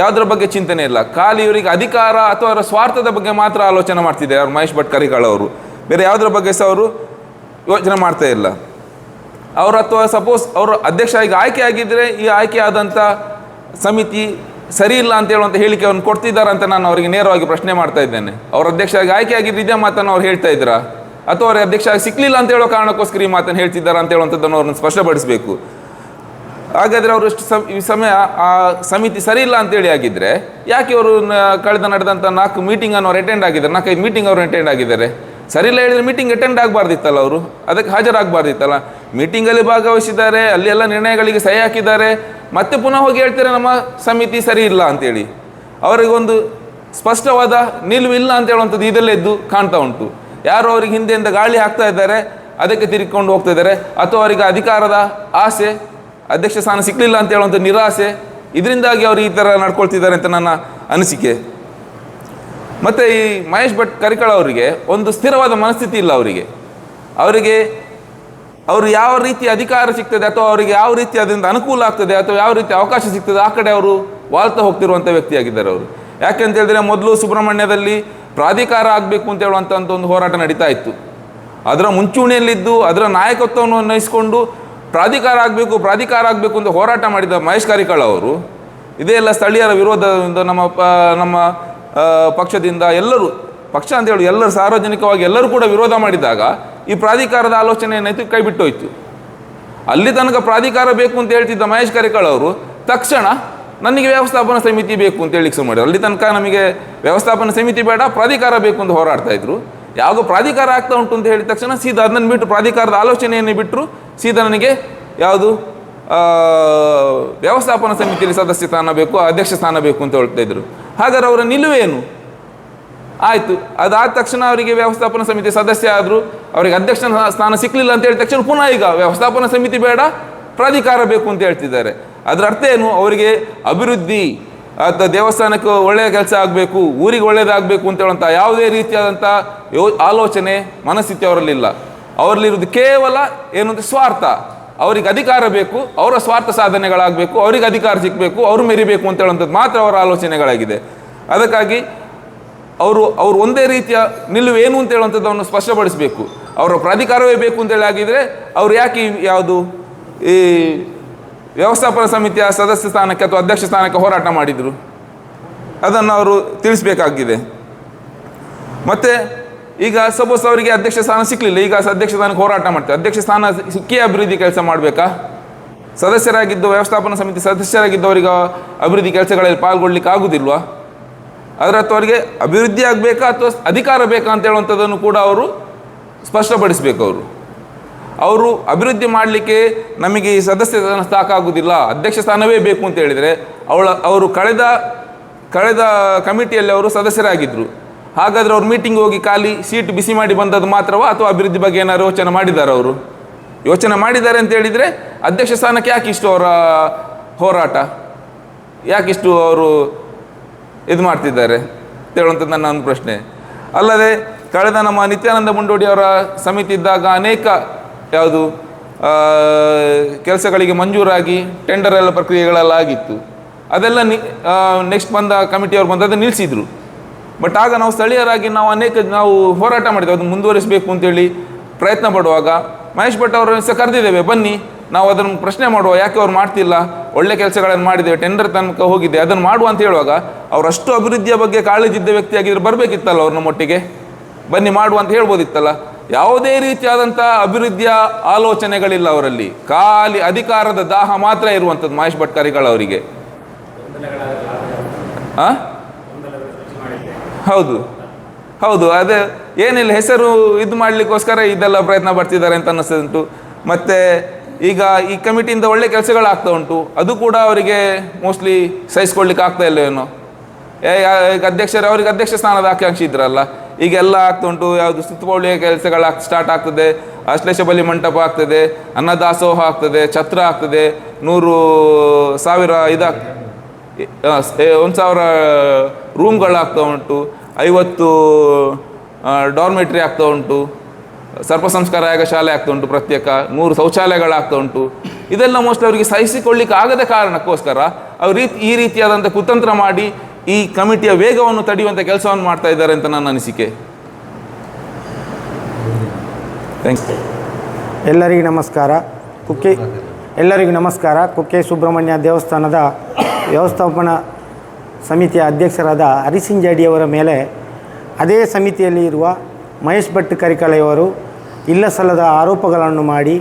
ಯಾವುದ್ರ ಬಗ್ಗೆ ಚಿಂತನೆ ಇಲ್ಲ. ಖಾಲಿ ಇವರಿಗೆ ಅಧಿಕಾರ ಅಥವಾ ಅವರ ಸ್ವಾರ್ಥದ ಬಗ್ಗೆ ಮಾತ್ರ ಆಲೋಚನೆ ಮಾಡ್ತಿದ್ದಾರೆ ಅವರು ಮಹೇಶ್ ಭಟ್ ಕರಿಕಾಳ್ ಅವರು. ಬೇರೆ ಯಾವುದ್ರ ಬಗ್ಗೆ ಸಹ ಅವರು ಯೋಚನೆ ಮಾಡ್ತಾ ಇಲ್ಲ. ಅವರು ಅಥವಾ ಸಪೋಸ್ ಅವರು ಅಧ್ಯಕ್ಷ ಈಗ ಆಯ್ಕೆ ಆಗಿದ್ದರೆ ಈ ಆಯ್ಕೆ ಆದಂಥ ಸಮಿತಿ ಸರಿ ಇಲ್ಲ ಅಂತ ಹೇಳುವಂಥ ಹೇಳಿಕೆಯನ್ನು ಕೊಡ್ತಿದ್ದಾರೆ ಅಂತ ನಾನು ಅವರಿಗೆ ನೇರವಾಗಿ ಪ್ರಶ್ನೆ ಮಾಡ್ತಾ ಇದ್ದೇನೆ. ಅವ್ರ ಅಧ್ಯಕ್ಷರಾಗಿ ಆಯ್ಕೆ ಆಗಿದ್ದಿದ್ದೇ ಇದೇ ಮಾತನ್ನು ಅವ್ರು ಹೇಳ್ತಾ ಇದ್ದೀರಾ ಅಥವಾ ಅವ್ರಿಗೆ ಅಧ್ಯಕ್ಷ ಆಗಿ ಸಿಕ್ಕಲಿಲ್ಲ ಅಂತ ಹೇಳೋ ಕಾರಣಕ್ಕೋಸ್ಕರ ಈ ಮಾತನ್ನು ಹೇಳ್ತಿದ್ದಾರೆ ಅಂತ ಹೇಳುವಂಥದ್ದನ್ನು ಅವ್ರನ್ನ ಸ್ಪಷ್ಟಪಡಿಸಬೇಕು. ಹಾಗಾದರೆ ಅವರು ಈ ಸಮಯ, ಆ ಸಮಿತಿ ಸರಿ ಇಲ್ಲ ಅಂತೇಳಿ ಆಗಿದ್ದರೆ ಯಾಕೆ ಅವರು ಕಳೆದ ನಡೆದಂಥ ನಾಲ್ಕು ಮೀಟಿಂಗನ್ನು ಅವ್ರು ಅಟೆಂಡ್ ಆಗಿದ್ದಾರೆ? ನಾಲ್ಕೈದು ಮೀಟಿಂಗ್ ಅವರು ಅಟೆಂಡ್ ಆಗಿದ್ದಾರೆ. ಸರಿ ಇಲ್ಲ ಹೇಳಿದರೆ ಮೀಟಿಂಗ್ ಅಟೆಂಡ್ ಆಗಬಾರ್ದಿತ್ತಲ್ಲ ಅವರು? ಅದಕ್ಕೆ ಹಾಜರಾಗಬಾರ್ದಿತ್ತಲ್ಲ? ಮೀಟಿಂಗಲ್ಲಿ ಭಾಗವಹಿಸಿದ್ದಾರೆ, ಅಲ್ಲಿ ಎಲ್ಲ ನಿರ್ಣಯಗಳಿಗೆ ಸಹಿ ಹಾಕಿದ್ದಾರೆ. ಮತ್ತೆ ಪುನಃ ಹೋಗಿ ಹೇಳ್ತಾರೆ ನಮ್ಮ ಸಮಿತಿ ಸರಿ ಇಲ್ಲ ಅಂತೇಳಿ? ಅವರಿಗೊಂದು ಸ್ಪಷ್ಟವಾದ ನಿಲುವು ಇಲ್ಲ ಅಂತ ಹೇಳುವಂಥದ್ದು ಇದೆಲ್ಲ ಎದ್ದು ಕಾಣ್ತಾ ಉಂಟು. ಯಾರು ಅವರಿಗೆ ಹಿಂದೆಯಿಂದ ಗಾಳಿ ಹಾಕ್ತಾ ಇದ್ದಾರೆ, ಅದಕ್ಕೆ ತಿರುಗಿಕೊಂಡು ಹೋಗ್ತಾ ಇದ್ದಾರೆ. ಅಥವಾ ಅವರಿಗೆ ಅಧಿಕಾರದ ಆಸೆ, ಅಧ್ಯಕ್ಷ ಸ್ಥಾನ ಸಿಕ್ಕಲಿಲ್ಲ ಅಂತ ಹೇಳುವಂಥ ನಿರಾಸೆ, ಇದರಿಂದಾಗಿ ಅವರು ಈ ಥರ ನಡ್ಕೊಳ್ತಿದ್ದಾರೆ ಅಂತ ನನ್ನ ಅನಿಸಿಕೆ. ಮತ್ತು ಈ ಮಹೇಶ್ ಭಟ್ ಕರಿಕಳ ಅವರಿಗೆ ಒಂದು ಸ್ಥಿರವಾದ ಮನಸ್ಥಿತಿ ಇಲ್ಲ ಅವರಿಗೆ. ಅವರಿಗೆ ಅವರು ಯಾವ ರೀತಿ ಅಧಿಕಾರ ಸಿಗ್ತದೆ ಅಥವಾ ಅವರಿಗೆ ಯಾವ ರೀತಿ ಅದರಿಂದ ಅನುಕೂಲ ಆಗ್ತದೆ ಅಥವಾ ಯಾವ ರೀತಿ ಅವಕಾಶ ಸಿಗ್ತದೆ ಆ ಕಡೆ ಅವರು ವಾಲ್ತಾ ಹೋಗ್ತಿರುವಂಥ ವ್ಯಕ್ತಿಯಾಗಿದ್ದಾರೆ ಅವರು. ಯಾಕೆಂತ ಹೇಳಿದ್ರೆ ಮೊದಲು ಸುಬ್ರಹ್ಮಣ್ಯದಲ್ಲಿ ಪ್ರಾಧಿಕಾರ ಆಗಬೇಕು ಅಂತ ಹೇಳುವಂಥ ಒಂದು ಹೋರಾಟ ನಡೀತಾ ಇತ್ತು. ಅದರ ಮುಂಚೂಣಿಯಲ್ಲಿದ್ದು ಅದರ ನಾಯಕತ್ವವನ್ನು ಅನ್ವಯಿಸಿಕೊಂಡು ಪ್ರಾಧಿಕಾರ ಆಗಬೇಕು ಪ್ರಾಧಿಕಾರ ಆಗಬೇಕು ಅಂತ ಹೋರಾಟ ಮಾಡಿದ ಮಹೇಶ್ ಕಾರಿಕಾಳ ಅವರು. ಇದೆಲ್ಲ ಸ್ಥಳೀಯರ ವಿರೋಧದಿಂದ ನಮ್ಮ ನಮ್ಮ ಪಕ್ಷದಿಂದ ಎಲ್ಲರೂ, ಪಕ್ಷ ಅಂತ ಹೇಳಿ ಎಲ್ಲರೂ, ಸಾರ್ವಜನಿಕವಾಗಿ ಎಲ್ಲರೂ ಕೂಡ ವಿರೋಧ ಮಾಡಿದಾಗ ಈ ಪ್ರಾಧಿಕಾರದ ಆಲೋಚನೆ ಏನಾಯಿತು? ಕೈ ಬಿಟ್ಟೋಯ್ತು ಅಲ್ಲಿ ತನಕ ಪ್ರಾಧಿಕಾರ ಬೇಕು ಅಂತ ಹೇಳ್ತಿದ್ದ ಮಹೇಶ್ ಕರಿಕಾಳ್ ಅವರು, ತಕ್ಷಣ ನನಗೆ ವ್ಯವಸ್ಥಾಪನಾ ಸಮಿತಿ ಬೇಕು ಅಂತ ಹೇಳಿ ಶುರು ಮಾಡಿದ್ರು. ಅಲ್ಲಿ ತನಕ ನಮಗೆ ವ್ಯವಸ್ಥಾಪನಾ ಸಮಿತಿ ಬೇಡ, ಪ್ರಾಧಿಕಾರ ಬೇಕು ಅಂತ ಹೋರಾಡ್ತಾ ಇದ್ರು. ಯಾವಾಗ ಪ್ರಾಧಿಕಾರ ಆಗ್ತಾ ಉಂಟು ಅಂತ ಹೇಳಿದ ತಕ್ಷಣ ಸೀದಾ ಅದನ್ನು ಬಿಟ್ಟು ಪ್ರಾಧಿಕಾರದ ಆಲೋಚನೆಯನ್ನು ಬಿಟ್ಟರು ಸೀದಾ ನನಗೆ ಯಾವುದು? ವ್ಯವಸ್ಥಾಪನಾ ಸಮಿತಿಯಲ್ಲಿ ಸದಸ್ಯ ಸ್ಥಾನ ಬೇಕು, ಅಧ್ಯಕ್ಷ ಸ್ಥಾನ ಬೇಕು ಅಂತ ಹೇಳ್ತಾ ಇದ್ರು. ಹಾಗಾದ್ರೆ ಅವರ ನಿಲುವೇನು ಆಯಿತು, ಅದಾದ ತಕ್ಷಣ ಅವರಿಗೆ ವ್ಯವಸ್ಥಾಪನಾ ಸಮಿತಿ ಸದಸ್ಯ ಆದರು, ಅವರಿಗೆ ಅಧ್ಯಕ್ಷ ಸ್ಥಾನ ಸಿಕ್ಕಲಿಲ್ಲ ಅಂತ ಹೇಳಿದ ತಕ್ಷಣ ಪುನಃ ಈಗ ವ್ಯವಸ್ಥಾಪನಾ ಸಮಿತಿ ಬೇಡ, ಪ್ರಾಧಿಕಾರ ಬೇಕು ಅಂತ ಹೇಳ್ತಿದ್ದಾರೆ. ಅದರ ಅರ್ಥ ಏನು? ಅವರಿಗೆ ಅಭಿವೃದ್ಧಿ ಅಥವಾ ದೇವಸ್ಥಾನಕ್ಕೆ ಒಳ್ಳೆಯ ಕೆಲಸ ಆಗಬೇಕು, ಊರಿಗೆ ಒಳ್ಳೆಯದಾಗಬೇಕು ಅಂತ ಹೇಳುವಂಥ ಯಾವುದೇ ರೀತಿಯಾದಂಥ ಯೋ, ಆಲೋಚನೆ ಮನಸ್ಥಿತಿ ಅವರಲ್ಲಿಲ್ಲ. ಅವರಲ್ಲಿರುವುದು ಕೇವಲ ಏನು ಅಂತ ಸ್ವಾರ್ಥ. ಅವರಿಗೆ ಅಧಿಕಾರ ಬೇಕು, ಅವರ ಸ್ವಾರ್ಥ ಸಾಧನೆಗಳಾಗಬೇಕು, ಅವರಿಗೆ ಅಧಿಕಾರ ಸಿಕ್ಕಬೇಕು ಅವರು ಮೆರಿಬೇಕು ಅಂತ ಹೇಳುವಂಥದ್ದು ಮಾತ್ರ ಅವರ ಆಲೋಚನೆಗಳಾಗಿದೆ. ಅದಕ್ಕಾಗಿ ಅವರು ಅವರು ಒಂದೇ ರೀತಿಯ ನಿಲುವು ಏನು ಅಂತ ಹೇಳುವಂಥದ್ದನ್ನು ಸ್ಪಷ್ಟಪಡಿಸಬೇಕು. ಅವರ ಪ್ರಾಧಿಕಾರವೇ ಬೇಕು ಅಂತೇಳಿ ಆಗಿದರೆ ಅವ್ರು ಯಾಕೆ ಯಾವುದು ಈ ವ್ಯವಸ್ಥಾಪನ ಸಮಿತಿಯ ಸದಸ್ಯ ಸ್ಥಾನಕ್ಕೆ ಅಥವಾ ಅಧ್ಯಕ್ಷ ಸ್ಥಾನಕ್ಕೆ ಹೋರಾಟ ಮಾಡಿದರು? ಅದನ್ನು ಅವರು ತಿಳಿಸಬೇಕಾಗಿದೆ. ಮತ್ತು ಈಗ ಸಪೋಸ್ ಅವರಿಗೆ ಅಧ್ಯಕ್ಷ ಸ್ಥಾನ ಸಿಕ್ಕಲಿಲ್ಲ ಈಗ ಅಧ್ಯಕ್ಷ ಸ್ಥಾನಕ್ಕೆ ಹೋರಾಟ ಮಾಡ್ತಾರೆ. ಅಧ್ಯಕ್ಷ ಸ್ಥಾನ ಸಿಕ್ಕಿ ಅಭಿವೃದ್ಧಿ ಕೆಲಸ ಮಾಡಬೇಕಾ? ಸದಸ್ಯರಾಗಿದ್ದು ವ್ಯವಸ್ಥಾಪನಾ ಸಮಿತಿ ಸದಸ್ಯರಾಗಿದ್ದವರಿಗೆ ಅಭಿವೃದ್ಧಿ ಕೆಲಸಗಳಲ್ಲಿ ಪಾಲ್ಗೊಳ್ಳಿಕ್ಕೆ ಆಗುದಿಲ್ವಾ? ಅದರ ಅವರಿಗೆ ಅಭಿವೃದ್ಧಿ ಆಗಬೇಕಾ ಅಥವಾ ಅಧಿಕಾರ ಬೇಕಾ ಅಂತ ಹೇಳುವಂಥದ್ದನ್ನು ಕೂಡ ಅವರು ಸ್ಪಷ್ಟಪಡಿಸಬೇಕು ಅವರು. ಅವರು ಅಭಿವೃದ್ಧಿ ಮಾಡಲಿಕ್ಕೆ ನಮಗೆ ಈ ಸದಸ್ಯ ಸಾಕಾಗುವುದಿಲ್ಲ ಅಧ್ಯಕ್ಷ ಸ್ಥಾನವೇ ಬೇಕು ಅಂತ ಹೇಳಿದರೆ ಅವಳ, ಅವರು ಕಳೆದ ಕಳೆದ ಕಮಿಟಿಯಲ್ಲಿ ಅವರು ಸದಸ್ಯರಾಗಿದ್ದರು ಹಾಗಾದರೆ ಅವ್ರು ಮೀಟಿಂಗ್ ಹೋಗಿ ಖಾಲಿ ಸೀಟ್ ಬಿಸಿ ಮಾಡಿ ಬಂದದ್ದು ಮಾತ್ರವಾ ಅಥವಾ ಅಭಿವೃದ್ಧಿ ಬಗ್ಗೆ ಏನಾದ್ರು ಯೋಚನೆ ಮಾಡಿದ್ದಾರೆ ಅವರು? ಯೋಚನೆ ಮಾಡಿದ್ದಾರೆ ಅಂತ ಹೇಳಿದರೆ ಅಧ್ಯಕ್ಷ ಸ್ಥಾನಕ್ಕೆ ಯಾಕಿಷ್ಟು ಅವರ, ಹೋರಾಟ? ಯಾಕಿಷ್ಟು ಅವರು ಇದು ಮಾಡ್ತಿದ್ದಾರೆ? ಹೇಳುವಂಥದ್ದು ನನ್ನ ಒಂದು ಪ್ರಶ್ನೆ. ಅಲ್ಲದೆ ಕಳೆದ ನಮ್ಮ ನಿತ್ಯಾನಂದ ಮುಂಡೋಡಿ ಅವರ ಸಮಿತಿ ಇದ್ದಾಗ ಅನೇಕ ಯಾವುದು ಕೆಲಸಗಳಿಗೆ ಮಂಜೂರಾಗಿ ಟೆಂಡರ್ ಎಲ್ಲ ಪ್ರಕ್ರಿಯೆಗಳೆಲ್ಲ ಆಗಿತ್ತು ಅದೆಲ್ಲ ನೆಕ್ಸ್ಟ್ ಬಂದ ಕಮಿಟಿಯವರು ಬಂದದ್ದು ನಿಲ್ಲಿಸಿದ್ರು ಬಟ್ ಆಗ ನಾವು ಸ್ಥಳೀಯರಾಗಿ ನಾವು ಅನೇಕ ನಾವು ಹೋರಾಟ ಮಾಡಿದ್ದೇವೆ. ಅದನ್ನು ಮುಂದುವರಿಸಬೇಕು ಅಂತೇಳಿ ಪ್ರಯತ್ನ ಪಡುವಾಗ ಮಹೇಶ್ ಭಟ್ ಅವರನ್ನು ಸಹ ಕರೆದಿದ್ದೇವೆ, ಬನ್ನಿ, ನಾವು ಅದನ್ನು ಪ್ರಶ್ನೆ ಮಾಡುವ, ಯಾಕೆ ಅವ್ರು ಮಾಡ್ತಿಲ್ಲ? ಒಳ್ಳೆ ಕೆಲಸಗಳನ್ನು ಮಾಡಿದ್ದೇವೆ ಟೆಂಡರ್ ತನಕ ಹೋಗಿದ್ದೆ ಅದನ್ನು ಮಾಡುವ ಅಂತ ಹೇಳುವಾಗ ಅವರಷ್ಟು ಅಭಿವೃದ್ಧಿಯ ಬಗ್ಗೆ ಕಾಳಜಿ ಇದ್ದ ವ್ಯಕ್ತಿಯಾಗಿದ್ರೆ ಬರಬೇಕಿತ್ತಲ್ಲ ಅವ್ರನ್ನ ನಮ್ಮೊಟ್ಟಿಗೆ ಬನ್ನಿ, ಮಾಡುವ ಅಂತ ಹೇಳ್ಬೋದಿತ್ತಲ್ಲ? ಯಾವುದೇ ರೀತಿಯಾದಂಥ ಅಭಿವೃದ್ಧಿಯ ಆಲೋಚನೆಗಳಿಲ್ಲ ಅವರಲ್ಲಿ. ಖಾಲಿ ಅಧಿಕಾರದ ದಾಹ ಮಾತ್ರ ಇರುವಂಥದ್ದು ಮಹೇಶ್ ಭಟ್ಕರಿಗಳು ಅವರಿಗೆ. ಆ? ಹೌದು. ಹೌದು, ಅದೇ ಏನಿಲ್ಲ, ಹೆಸರು ಇದು ಮಾಡಲಿಕ್ಕೋಸ್ಕರ ಇದೆಲ್ಲ ಪ್ರಯತ್ನ ಪಡ್ತಿದ್ದಾರೆ ಅಂತ ಅನ್ನಿಸ್ತುಂಟು ಮತ್ತು ಈಗ ಈ ಕಮಿಟಿಯಿಂದ ಒಳ್ಳೆ ಕೆಲಸಗಳಾಗ್ತಾ ಉಂಟು. ಅದು ಕೂಡ ಅವರಿಗೆ ಮೋಸ್ಟ್ಲಿ ಸಹಿಸ್ಕೊಳ್ಲಿಕ್ಕೆ ಆಗ್ತಾ ಇಲ್ಲ ಏನೋ. ಈಗ ಅಧ್ಯಕ್ಷರು, ಅವರಿಗೆ ಅಧ್ಯಕ್ಷ ಸ್ಥಾನದ ಆಕಾಂಕ್ಷಿ ಇದ್ರಲ್ಲ. ಈಗೆಲ್ಲ ಆಗ್ತಾ ಉಂಟು. ಯಾವುದು ಸುತ್ತುವಳಿಯ ಕೆಲಸಗಳು ಸ್ಟಾರ್ಟ್ ಆಗ್ತದೆ. ಅಶ್ಲೇಷ ಬಲಿ ಮಂಟಪ ಆಗ್ತದೆ. ಅನ್ನದಾಸೋಹ ಆಗ್ತದೆ. ಛತ್ರ ಆಗ್ತದೆ. ನೂರು ಸಾವಿರ ಇದಾಗ್ತದೆ ಒಂದು ಸಾವಿರ ರೂಮ್ಗಳಾಗ್ತಾ ಉಂಟು, ಐವತ್ತು ಡಾರ್ಮೆಟ್ರಿ ಆಗ್ತಾ ಉಂಟು, ಸರ್ಪ ಸಂಸ್ಕಾರ ಶಾಲೆ ಆಗ್ತಾ ಉಂಟು ಪ್ರತ್ಯೇಕ ನೂರು ಶೌಚಾಲಯಗಳಾಗ್ತಾ ಉಂಟು. ಇದೆಲ್ಲ ಮೋಸ್ಟ್ಲಿ ಅವರಿಗೆ ಸಹಿಸಿಕೊಳ್ಳಿಕ್ಕೆ ಆಗದ ಕಾರಣಕ್ಕೋಸ್ಕರ ಅವ್ರ ರೀತಿ, ಈ ರೀತಿಯಾದಂಥ ಕುತಂತ್ರ ಮಾಡಿ ಈ ಕಮಿಟಿಯ ವೇಗವನ್ನು ತಡೆಯುವಂಥ ಕೆಲಸವನ್ನು ಮಾಡ್ತಾ ಇದ್ದಾರೆ ಅಂತ ನನ್ನ ಅನಿಸಿಕೆ. ಥ್ಯಾಂಕ್ಸ್ ಎಲ್ಲರಿಗೂ ನಮಸ್ಕಾರ. ಕುಕ್ಕೆ, ಎಲ್ಲರಿಗೂ ನಮಸ್ಕಾರ. ಕುಕ್ಕೆ ಸುಬ್ರಹ್ಮಣ್ಯ ದೇವಸ್ಥಾನದ ವ್ಯವಸ್ಥಾಪನಾ ಸಮಿತಿಯ ಅಧ್ಯಕ್ಷರಾದ ಹರಿಸಿಂಜಾಡಿಯವರ ಮೇಲೆ ಅದೇ ಸಮಿತಿಯಲ್ಲಿ ಇರುವ ಮಹೇಶ್ ಭಟ್ ಕರಿಕಳೆಯವರು ಇಲ್ಲ ಸಲ್ಲದ ಆರೋಪಗಳನ್ನು ಮಾಡಿ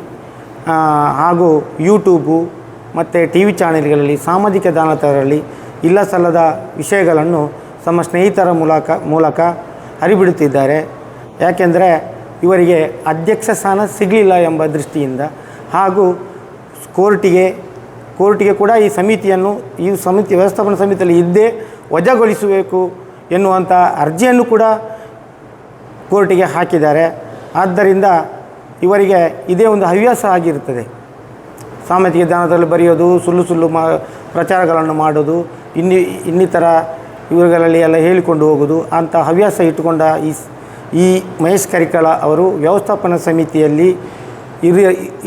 ಹಾಗೂ ಯೂಟ್ಯೂಬು ಮತ್ತು ಟಿ ವಿ ಚಾನೆಲ್ಗಳಲ್ಲಿ ಸಾಮಾಜಿಕ ಜಾಲತಾಣಗಳಲ್ಲಿ ಇಲ್ಲ ಸಲ್ಲದ ವಿಷಯಗಳನ್ನು ತಮ್ಮ ಸ್ನೇಹಿತರ ಮೂಲಕ ಮೂಲಕ ಹರಿಬಿಡುತ್ತಿದ್ದಾರೆ. ಯಾಕೆಂದರೆ ಇವರಿಗೆ ಅಧ್ಯಕ್ಷ ಸ್ಥಾನ ಸಿಗಲಿಲ್ಲ ಎಂಬ ದೃಷ್ಟಿಯಿಂದ ಹಾಗೂ ಕೋರ್ಟಿಗೆ ಕೋರ್ಟಿಗೆ ಕೂಡ ಈ ಸಮಿತಿಯನ್ನು, ಈ ಸಮಿತಿ, ವ್ಯವಸ್ಥಾಪನಾ ಸಮಿತಿಯಲ್ಲಿ ಇದ್ದೇ ವಜಾಗೊಳಿಸಬೇಕು ಎನ್ನುವಂಥ ಅರ್ಜಿಯನ್ನು ಕೂಡ ಕೋರ್ಟಿಗೆ ಹಾಕಿದ್ದಾರೆ. ಆದ್ದರಿಂದ ಇವರಿಗೆ ಇದೇ ಒಂದು ಹವ್ಯಾಸ ಆಗಿರುತ್ತದೆ. ಸಾಮಾಜಿಕ ಜ್ಞಾನದಲ್ಲಿ ಬರೆಯೋದು, ಸುಳ್ಳು ಸುಳ್ಳು ಮಾ, ಪ್ರಚಾರಗಳನ್ನು ಮಾಡೋದು, ಇನ್ನಿ, ಇನ್ನಿತರ ಇವರುಗಳಲ್ಲಿ ಎಲ್ಲ ಹೇಳಿಕೊಂಡು ಹೋಗೋದು, ಅಂತ ಹವ್ಯಾಸ ಇಟ್ಟುಕೊಂಡ ಈ ಈ ಮಹೇಶ್ ಕರಿಕಳ ಅವರು ವ್ಯವಸ್ಥಾಪನಾ ಸಮಿತಿಯಲ್ಲಿ ಇರ,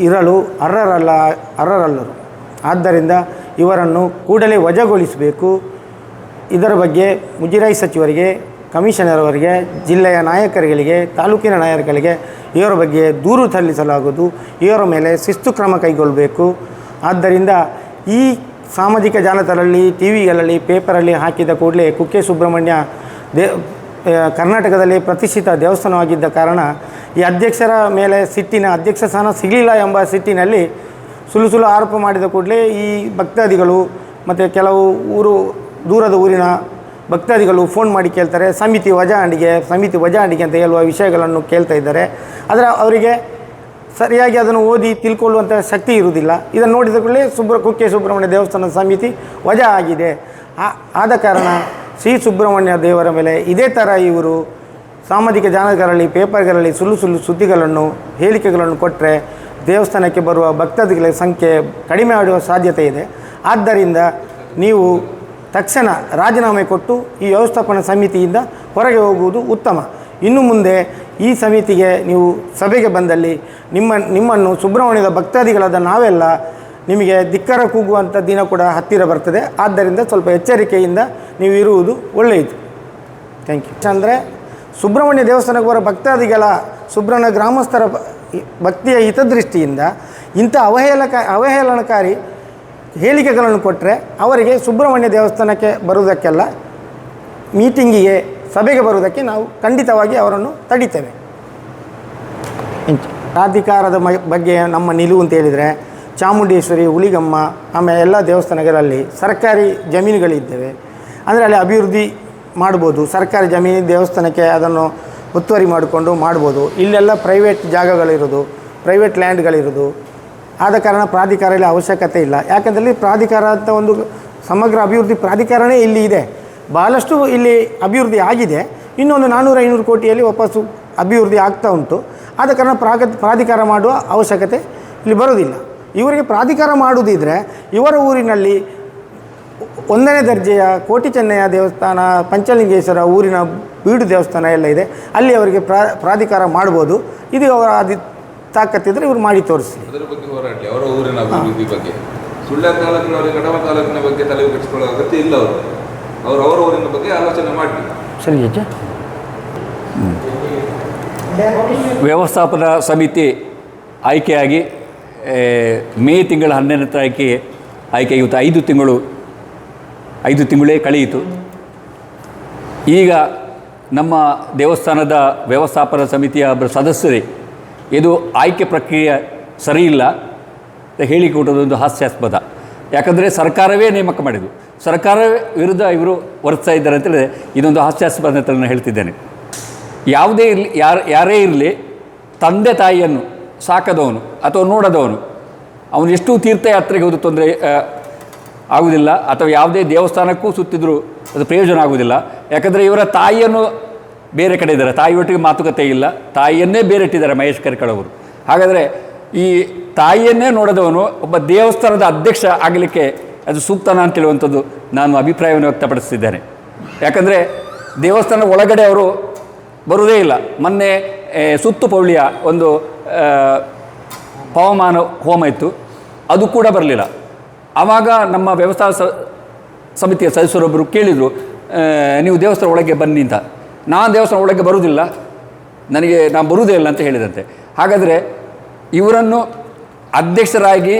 ಇರಲು ಅರ್ಹರಲ್ಲ, ಅರ್ಹರಲ್ಲರು. ಆದ್ದರಿಂದ ಇವರನ್ನು ಕೂಡಲೇ ವಜಾಗೊಳಿಸಬೇಕು. ಇದರ ಬಗ್ಗೆ ಮುಜರಾಯಿ ಸಚಿವರಿಗೆ, ಕಮಿಷನರ್ ಅವರಿಗೆ, ಜಿಲ್ಲೆಯ ನಾಯಕರುಗಳಿಗೆ, ತಾಲೂಕಿನ ನಾಯಕರಿಗೆ ಇವರ ಬಗ್ಗೆ ದೂರು ಸಲ್ಲಿಸಲಾಗುವುದು. ಇವರ ಮೇಲೆ ಶಿಸ್ತು ಕ್ರಮ ಕೈಗೊಳ್ಳಬೇಕು. ಆದ್ದರಿಂದ ಈ ಸಾಮಾಜಿಕ ಜಾಲತಾಣದಲ್ಲಿ ಟಿ ವಿಗಳಲ್ಲಿ ಪೇಪರಲ್ಲಿ ಹಾಕಿದ ಕೂಡಲೇ ಕುಕ್ಕೆ ಸುಬ್ರಹ್ಮಣ್ಯ ದೇ ಕರ್ನಾಟಕದಲ್ಲಿ ಪ್ರತಿಷ್ಠಿತ ದೇವಸ್ಥಾನವಾಗಿದ್ದ ಕಾರಣ ಈ ಅಧ್ಯಕ್ಷರ ಮೇಲೆ ಸಿಟ್ಟಿನ ಅಧ್ಯಕ್ಷ ಸ್ಥಾನ ಸಿಗಲಿಲ್ಲ ಎಂಬ ಸಿಟ್ಟಿನಲ್ಲಿ ಸುಳ್ಳು ಸುಳ್ಳು ಆರೋಪ ಮಾಡಿದ ಕೂಡಲೇ ಈ ಭಕ್ತಾದಿಗಳು ಮತ್ತು ಕೆಲವು ಊರು, ದೂರದ ಊರಿನ ಭಕ್ತಾದಿಗಳು ಫೋನ್ ಮಾಡಿ ಕೇಳ್ತಾರೆ. ಸಮಿತಿ ವಜಾ ಅಂಡಿಗೆ ಸಮಿತಿ ವಜಾ ಅಂಡಿಗೆ ಅಂತ ಹೇಳುವ ವಿಷಯಗಳನ್ನು ಕೇಳ್ತಾ ಇದ್ದಾರೆ. ಆದರೆ ಅವರಿಗೆ ಸರಿಯಾಗಿ ಅದನ್ನು ಓದಿ ತಿಳ್ಕೊಳ್ಳುವಂಥ ಶಕ್ತಿ ಇರುವುದಿಲ್ಲ. ಇದನ್ನು ನೋಡಿದ ಕೂಡಲೇ ಸುಬ್ರ, ಕುಕ್ಕೆ ಸುಬ್ರಹ್ಮಣ್ಯ ದೇವಸ್ಥಾನದ ಸಮಿತಿ ವಜಾ ಆಗಿದೆ. ಆದ ಕಾರಣ ಶ್ರೀ ಸುಬ್ರಹ್ಮಣ್ಯ ದೇವರ ಮೇಲೆ ಇದೇ ಥರ ಇವರು ಸಾಮಾಜಿಕ ಜಾಲಗಳಲ್ಲಿ ಪೇಪರ್ಗಳಲ್ಲಿ ಸುಳ್ಳು ಸುಳ್ಳು ಸುದ್ದಿಗಳನ್ನು, ಹೇಳಿಕೆಗಳನ್ನು ಕೊಟ್ಟರೆ ದೇವಸ್ಥಾನಕ್ಕೆ ಬರುವ ಭಕ್ತಾದಿಗಳ ಸಂಖ್ಯೆ ಕಡಿಮೆ ಆಡುವ ಸಾಧ್ಯತೆ ಇದೆ. ಆದ್ದರಿಂದ ನೀವು ತಕ್ಷಣ ರಾಜೀನಾಮೆ ಕೊಟ್ಟು ಈ ವ್ಯವಸ್ಥಾಪನಾ ಸಮಿತಿಯಿಂದ ಹೊರಗೆ ಹೋಗುವುದು ಉತ್ತಮ. ಇನ್ನು ಮುಂದೆ ಈ ಸಮಿತಿಗೆ ನೀವು ಸಭೆಗೆ ಬಂದಲ್ಲಿ ನಿಮ್ಮ, ನಿಮ್ಮನ್ನು ಸುಬ್ರಹ್ಮಣ್ಯದ ಭಕ್ತಾದಿಗಳಾದ ನಾವೆಲ್ಲ ನಿಮಗೆ ಧಿಕ್ಕಾರ ಕೂಗುವಂಥ ದಿನ ಕೂಡ ಹತ್ತಿರ ಬರ್ತದೆ. ಆದ್ದರಿಂದ ಸ್ವಲ್ಪ ಎಚ್ಚರಿಕೆಯಿಂದ ನೀವು ಇರುವುದು ಒಳ್ಳೆಯದು. ಥ್ಯಾಂಕ್ ಯು ಅಂದರೆ ಸುಬ್ರಹ್ಮಣ್ಯ ದೇವಸ್ಥಾನಕ್ಕೆ ಬರೋ ಭಕ್ತಾದಿಗಳ ಸುಬ್ರಹ್ಮಣ್ಯ ಗ್ರಾಮಸ್ಥರ ಭಕ್ತಿಯ ಹಿತದೃಷ್ಟಿಯಿಂದ ಇಂಥ ಅವಹೇಳಕ ಅವಹೇಳನಕಾರಿ ಹೇಳಿಕೆಗಳನ್ನು ಕೊಟ್ಟರೆ ಅವರಿಗೆ ಸುಬ್ರಹ್ಮಣ್ಯ ದೇವಸ್ಥಾನಕ್ಕೆ ಬರುವುದಕ್ಕೆಲ್ಲ ಮೀಟಿಂಗಿಗೆ ಸಭೆಗೆ ಬರುವುದಕ್ಕೆ ನಾವು ಖಂಡಿತವಾಗಿ ಅವರನ್ನು ತಡಿತೇವೆ. ಪ್ರಾಧಿಕಾರದ ಬಗ್ಗೆ ನಮ್ಮ ನಿಲುವು ಅಂತ ಹೇಳಿದರೆ ಚಾಮುಂಡೇಶ್ವರಿ, ಹುಲಿಗಮ್ಮ, ಆಮೇಲೆ ಎಲ್ಲ ದೇವಸ್ಥಾನಗಳಲ್ಲಿ ಸರ್ಕಾರಿ ಜಮೀನುಗಳಿದ್ದೇವೆ. ಅಂದರೆ ಅಲ್ಲಿ ಅಭಿವೃದ್ಧಿ ಮಾಡ್ಬೋದು. ಸರ್ಕಾರಿ ಜಮೀನು ದೇವಸ್ಥಾನಕ್ಕೆ ಅದನ್ನು ಒತ್ತುವರಿ ಮಾಡಿಕೊಂಡು ಮಾಡ್ಬೋದು. ಇಲ್ಲೆಲ್ಲ ಪ್ರೈವೇಟ್ ಜಾಗಗಳಿರೋದು ಪ್ರೈವೇಟ್ ಲ್ಯಾಂಡ್ಗಳಿರೋದು ಆದ ಕಾರಣ ಪ್ರಾಧಿಕಾರದಲ್ಲಿ ಅವಶ್ಯಕತೆ ಇಲ್ಲ. ಯಾಕಂದರೆ ಪ್ರಾಧಿಕಾರ ಅಂತ ಒಂದು ಸಮಗ್ರ ಅಭಿವೃದ್ಧಿ ಪ್ರಾಧಿಕಾರನೇ ಇಲ್ಲಿ ಇದೆ. ಭಾಳಷ್ಟು ಇಲ್ಲಿ ಅಭಿವೃದ್ಧಿ ಆಗಿದೆ. ಇನ್ನೊಂದು ನಾನ್ನೂರು ಐನೂರು ಕೋಟಿಯಲ್ಲಿ ವಾಪಸ್ಸು ಅಭಿವೃದ್ಧಿ ಆಗ್ತಾ ಉಂಟು. ಆದ ಕಾರಣ ಪ್ರಾಗ, ಪ್ರಾಧಿಕಾರ ಮಾಡುವ ಅವಶ್ಯಕತೆ ಇಲ್ಲಿ ಬರೋದಿಲ್ಲ ಇವರಿಗೆ ಪ್ರಾಧಿಕಾರ ಮಾಡುವುದಿದ್ರೆ ಇವರ ಊರಿನಲ್ಲಿ ಒಂದನೇ ದರ್ಜೆಯ ಕೋಟಿ ಚೆನ್ನಯ್ಯ ದೇವಸ್ಥಾನ, ಪಂಚಲಿಂಗೇಶ್ವರ ಊರಿನ ಬೀಡು ದೇವಸ್ಥಾನ ಎಲ್ಲ ಇದೆ. ಅಲ್ಲಿ ಅವರಿಗೆ ಪ್ರಾ ಪ್ರಾಧಿಕಾರ ಮಾಡ್ಬೋದು. ಇದು ಅವರ ಅದಿ ತಾಕತ್ತಿದ್ರೆ ಇವರು ಮಾಡಿ ತೋರಿಸಿ ಅದರ ಬಗ್ಗೆ ಹೋರಾಡಲಿ. ಅವರ ಊರಿನ ಅಭಿವೃದ್ಧಿ ಬಗ್ಗೆ. ಸುಳ್ಯ ತಾಲೂಕಿನವರಿಗೆ ಕಡಮ ತಾಲೂಕಿನ ಬಗ್ಗೆ ತಲೆ ಕೆಡಿಸ್ಕೊಳ್ಳೋ ಅಗತ್ಯ ಇಲ್ಲ ಅವರು. ಅವರು ಅವರ ಊರಿನ ಬಗ್ಗೆ ಆಲೋಚನೆ ಮಾಡಲಿ. ಸರಿ ಅಜ್ಜ ವ್ಯವಸ್ಥಾಪನಾ ಸಮಿತಿ ಆಯ್ಕೆಯಾಗಿ ಏ, ಮೇ ತಿಂಗಳ ಹನ್ನೆರಡನೇ ತಾರೀಕಿಗೆ ಆಯ್ಕೆ ಇವತ್ತು ಐದು ತಿಂಗಳು ಐದು ತಿಂಗಳೇ ಕಳೆಯಿತು. ಈಗ ನಮ್ಮ ದೇವಸ್ಥಾನದ ವ್ಯವಸ್ಥಾಪನಾ ಸಮಿತಿಯ ಒಬ್ಬರು ಸದಸ್ಯರೇ, ಇದು ಆಯ್ಕೆ ಪ್ರಕ್ರಿಯೆ ಸರಿಯಿಲ್ಲ. ಹೇಳಿಕೊಟ್ಟದೊಂದು ಹಾಸ್ಯಾಸ್ಪದ. ಯಾಕಂದರೆ ಸರ್ಕಾರವೇ ನೇಮಕ ಮಾಡಿದ್ದು. ಸರ್ಕಾರ ವಿರುದ್ಧ ಇವರು ವರ್ತಿಸ್ತಾ ಇದ್ದಾರೆ ಅಂತೇಳಿದ್ರೆ ಇದೊಂದು ಹಾಸ್ಯಾಸ್ಪದ ಅಂತ ನಾನು ಹೇಳ್ತಿದ್ದೇನೆ. ಯಾವುದೇ ಇರಲಿ, ಯಾರು, ಯಾರೇ ಇರಲಿ, ತಂದೆ ತಾಯಿಯನ್ನು ಸಾಕದವನು ಅಥವಾ ನೋಡದವನು, ಅವನು ಎಷ್ಟು ತೀರ್ಥಯಾತ್ರೆಗೆ ಹೋದ ತೊಂದರೆ ಆಗುವುದಿಲ್ಲ ಅಥವಾ ಯಾವುದೇ ದೇವಸ್ಥಾನಕ್ಕೂ ಸುತ್ತಿದ್ರೂ ಅದು ಪ್ರಯೋಜನ ಆಗುವುದಿಲ್ಲ. ಯಾಕಂದರೆ ಇವರ ತಾಯಿಯನ್ನು ಬೇರೆ ಕಡೆ ಇದ್ದಾರೆ. ತಾಯಿ ತಾಯಿಯೊಟ್ಟಿಗೆ ಮಾತುಕತೆ ಇಲ್ಲ. ತಾಯಿಯನ್ನೇ ಬೇರೆ ಇಟ್ಟಿದ್ದಾರೆ ಮಹೇಶ್ ಕರ್ಕಳವರು ಹಾಗಾದರೆ ಈ ತಾಯಿಯನ್ನೇ ನೋಡದವನು ಒಬ್ಬ ದೇವಸ್ಥಾನದ ಅಧ್ಯಕ್ಷ ಆಗಲಿಕ್ಕೆ ಅದು ಸೂಕ್ತನ ಅಂತ ಹೇಳುವಂಥದ್ದು ನಾನು ಅಭಿಪ್ರಾಯವನ್ನು ವ್ಯಕ್ತಪಡಿಸ್ತಿದ್ದೇನೆ. ಯಾಕಂದರೆ ದೇವಸ್ಥಾನದ ಒಳಗಡೆ ಅವರು ಬರುವುದೇ ಇಲ್ಲ. ಮೊನ್ನೆ ಸುತ್ತು ಪೌಳಿಯ ಒಂದು ಪವಮಾನ ಹೋಮ ಇತ್ತು. ಅದು ಕೂಡ ಬರಲಿಲ್ಲ. ಆವಾಗ ನಮ್ಮ ವ್ಯವಸ್ಥಾ ಸ, ಸಮಿತಿಯ ಸದಸ್ಯರೊಬ್ಬರು ಕೇಳಿದರು ನೀವು ದೇವಸ್ಥಾನ ಒಳಗೆ ಬನ್ನಿ ಅಂತ. ನಾನು ದೇವಸ್ಥಾನ ಒಳಗೆ ಬರುವುದಿಲ್ಲ ನನಗೆ, ನಾನು ಬರುವುದೇ ಇಲ್ಲ ಅಂತ ಹೇಳಿದಂತೆ. ಹಾಗಾದರೆ ಇವರನ್ನು ಅಧ್ಯಕ್ಷರಾಗಿ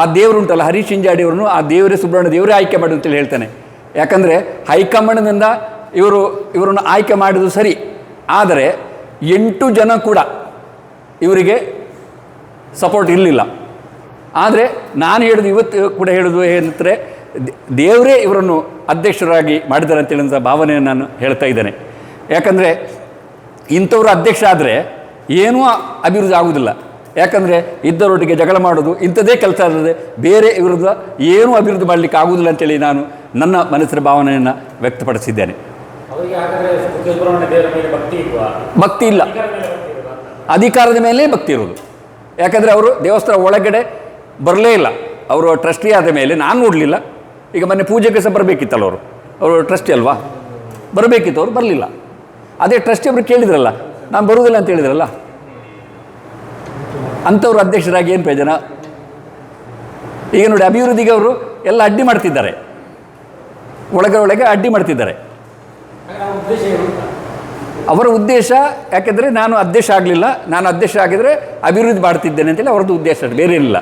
ಆ ದೇವರುಂಟಲ್ಲ, ಹರೀಶ್ ಇಂಜಾಡಿಯವರನ್ನು ಆ ದೇವರೇ, ಸುಬ್ರಹ್ಮಣ್ಯ ದೇವರೇ ಆಯ್ಕೆ ಮಾಡು ಅಂತೇಳಿ ಹೇಳ್ತಾನೆ. ಯಾಕಂದರೆ ಹೈಕಮಾಂಡ್ನಿಂದ ಇವರು, ಇವರನ್ನು ಆಯ್ಕೆ ಮಾಡಿದ್ದು ಸರಿ. ಆದರೆ ಎಂಟು ಜನ ಕೂಡ ಇವರಿಗೆ ಸಪೋರ್ಟ್ ಇರಲಿಲ್ಲ. ಆದರೆ ನಾನು ಹೇಳೋದು ಇವತ್ತು ಕೂಡ ಹೇಳೋದು ಏನಂದರೆ ದೇವರೇ ಇವರನ್ನು ಅಧ್ಯಕ್ಷರಾಗಿ ಮಾಡಿದ್ದಾರೆ ಅಂತ ಹೇಳುವಂಥ ಭಾವನೆಯನ್ನು ನಾನು ಹೇಳ್ತಾ ಇದ್ದೇನೆ. ಯಾಕಂದರೆ ಇಂಥವ್ರು ಅಧ್ಯಕ್ಷ ಆದರೆ ಏನೂ ಅಭಿವೃದ್ಧಿ ಆಗುವುದಿಲ್ಲ. ಯಾಕಂದರೆ ಇದ್ದರೊಟ್ಟಿಗೆ ಜಗಳ ಮಾಡೋದು ಇಂಥದ್ದೇ ಕೆಲಸ ಅಲ್ಲದೆ ಬೇರೆ ಇವ್ರದ್ದು ಏನೂ ಅಭಿವೃದ್ಧಿ ಮಾಡಲಿಕ್ಕೆ ಆಗುವುದಿಲ್ಲ ಅಂತೇಳಿ ನಾನು ನನ್ನ ಮನಸ್ಸಿನ ಭಾವನೆಯನ್ನು ವ್ಯಕ್ತಪಡಿಸಿದ್ದೇನೆ. ಭಕ್ತಿ ಇಲ್ಲ. ಅಧಿಕಾರದ ಮೇಲೆ ಭಕ್ತಿ ಇರೋದು ಯಾಕಂದರೆ ಅವರು ದೇವಸ್ಥಾನ ಒಳಗಡೆ ಬರಲೇ ಇಲ್ಲ. ಅವರು ಟ್ರಸ್ಟಿ ಆದ ಮೇಲೆ ನಾನು ನೋಡಲಿಲ್ಲ ಈಗ ಮೊನ್ನೆ ಪೂಜೆಗೆ ಸಹ ಬರಬೇಕಿತ್ತಲ್ಲ ಅವರು. ಅವರು ಟ್ರಸ್ಟಿ ಅಲ್ವಾ? ಬರಬೇಕಿತ್ತು ಅವರು ಬರಲಿಲ್ಲ. ಅದೇ ಟ್ರಸ್ಟಿ ಅವರು ಕೇಳಿದ್ರಲ್ಲ ನಾನು ಬರುವುದಿಲ್ಲ ಅಂತ ಹೇಳಿದ್ರಲ್ಲ? ಅಂಥವ್ರು ಅಧ್ಯಕ್ಷರಾಗಿ ಏನು ಪ್ರಯೋಜನ? ಈಗ ನೋಡಿ ಅಭಿವೃದ್ಧಿಗೆ ಅವರು ಎಲ್ಲ ಅಡ್ಡಿ ಮಾಡ್ತಿದ್ದಾರೆ. ಒಳಗೆ ಒಳಗೆ ಅಡ್ಡಿ ಮಾಡ್ತಿದ್ದಾರೆ. ಅವರ ಉದ್ದೇಶ ಯಾಕೆಂದರೆ ನಾನು ಅಧ್ಯಕ್ಷ ಆಗಲಿಲ್ಲ. ನಾನು ಅಧ್ಯಕ್ಷ ಆಗಿದ್ರೆ ಅಭಿವೃದ್ಧಿ ಮಾಡ್ತಿದ್ದೇನೆ ಅಂತೇಳಿ ಅವ್ರದ್ದು ಉದ್ದೇಶ ಬೇರೆ ಆ,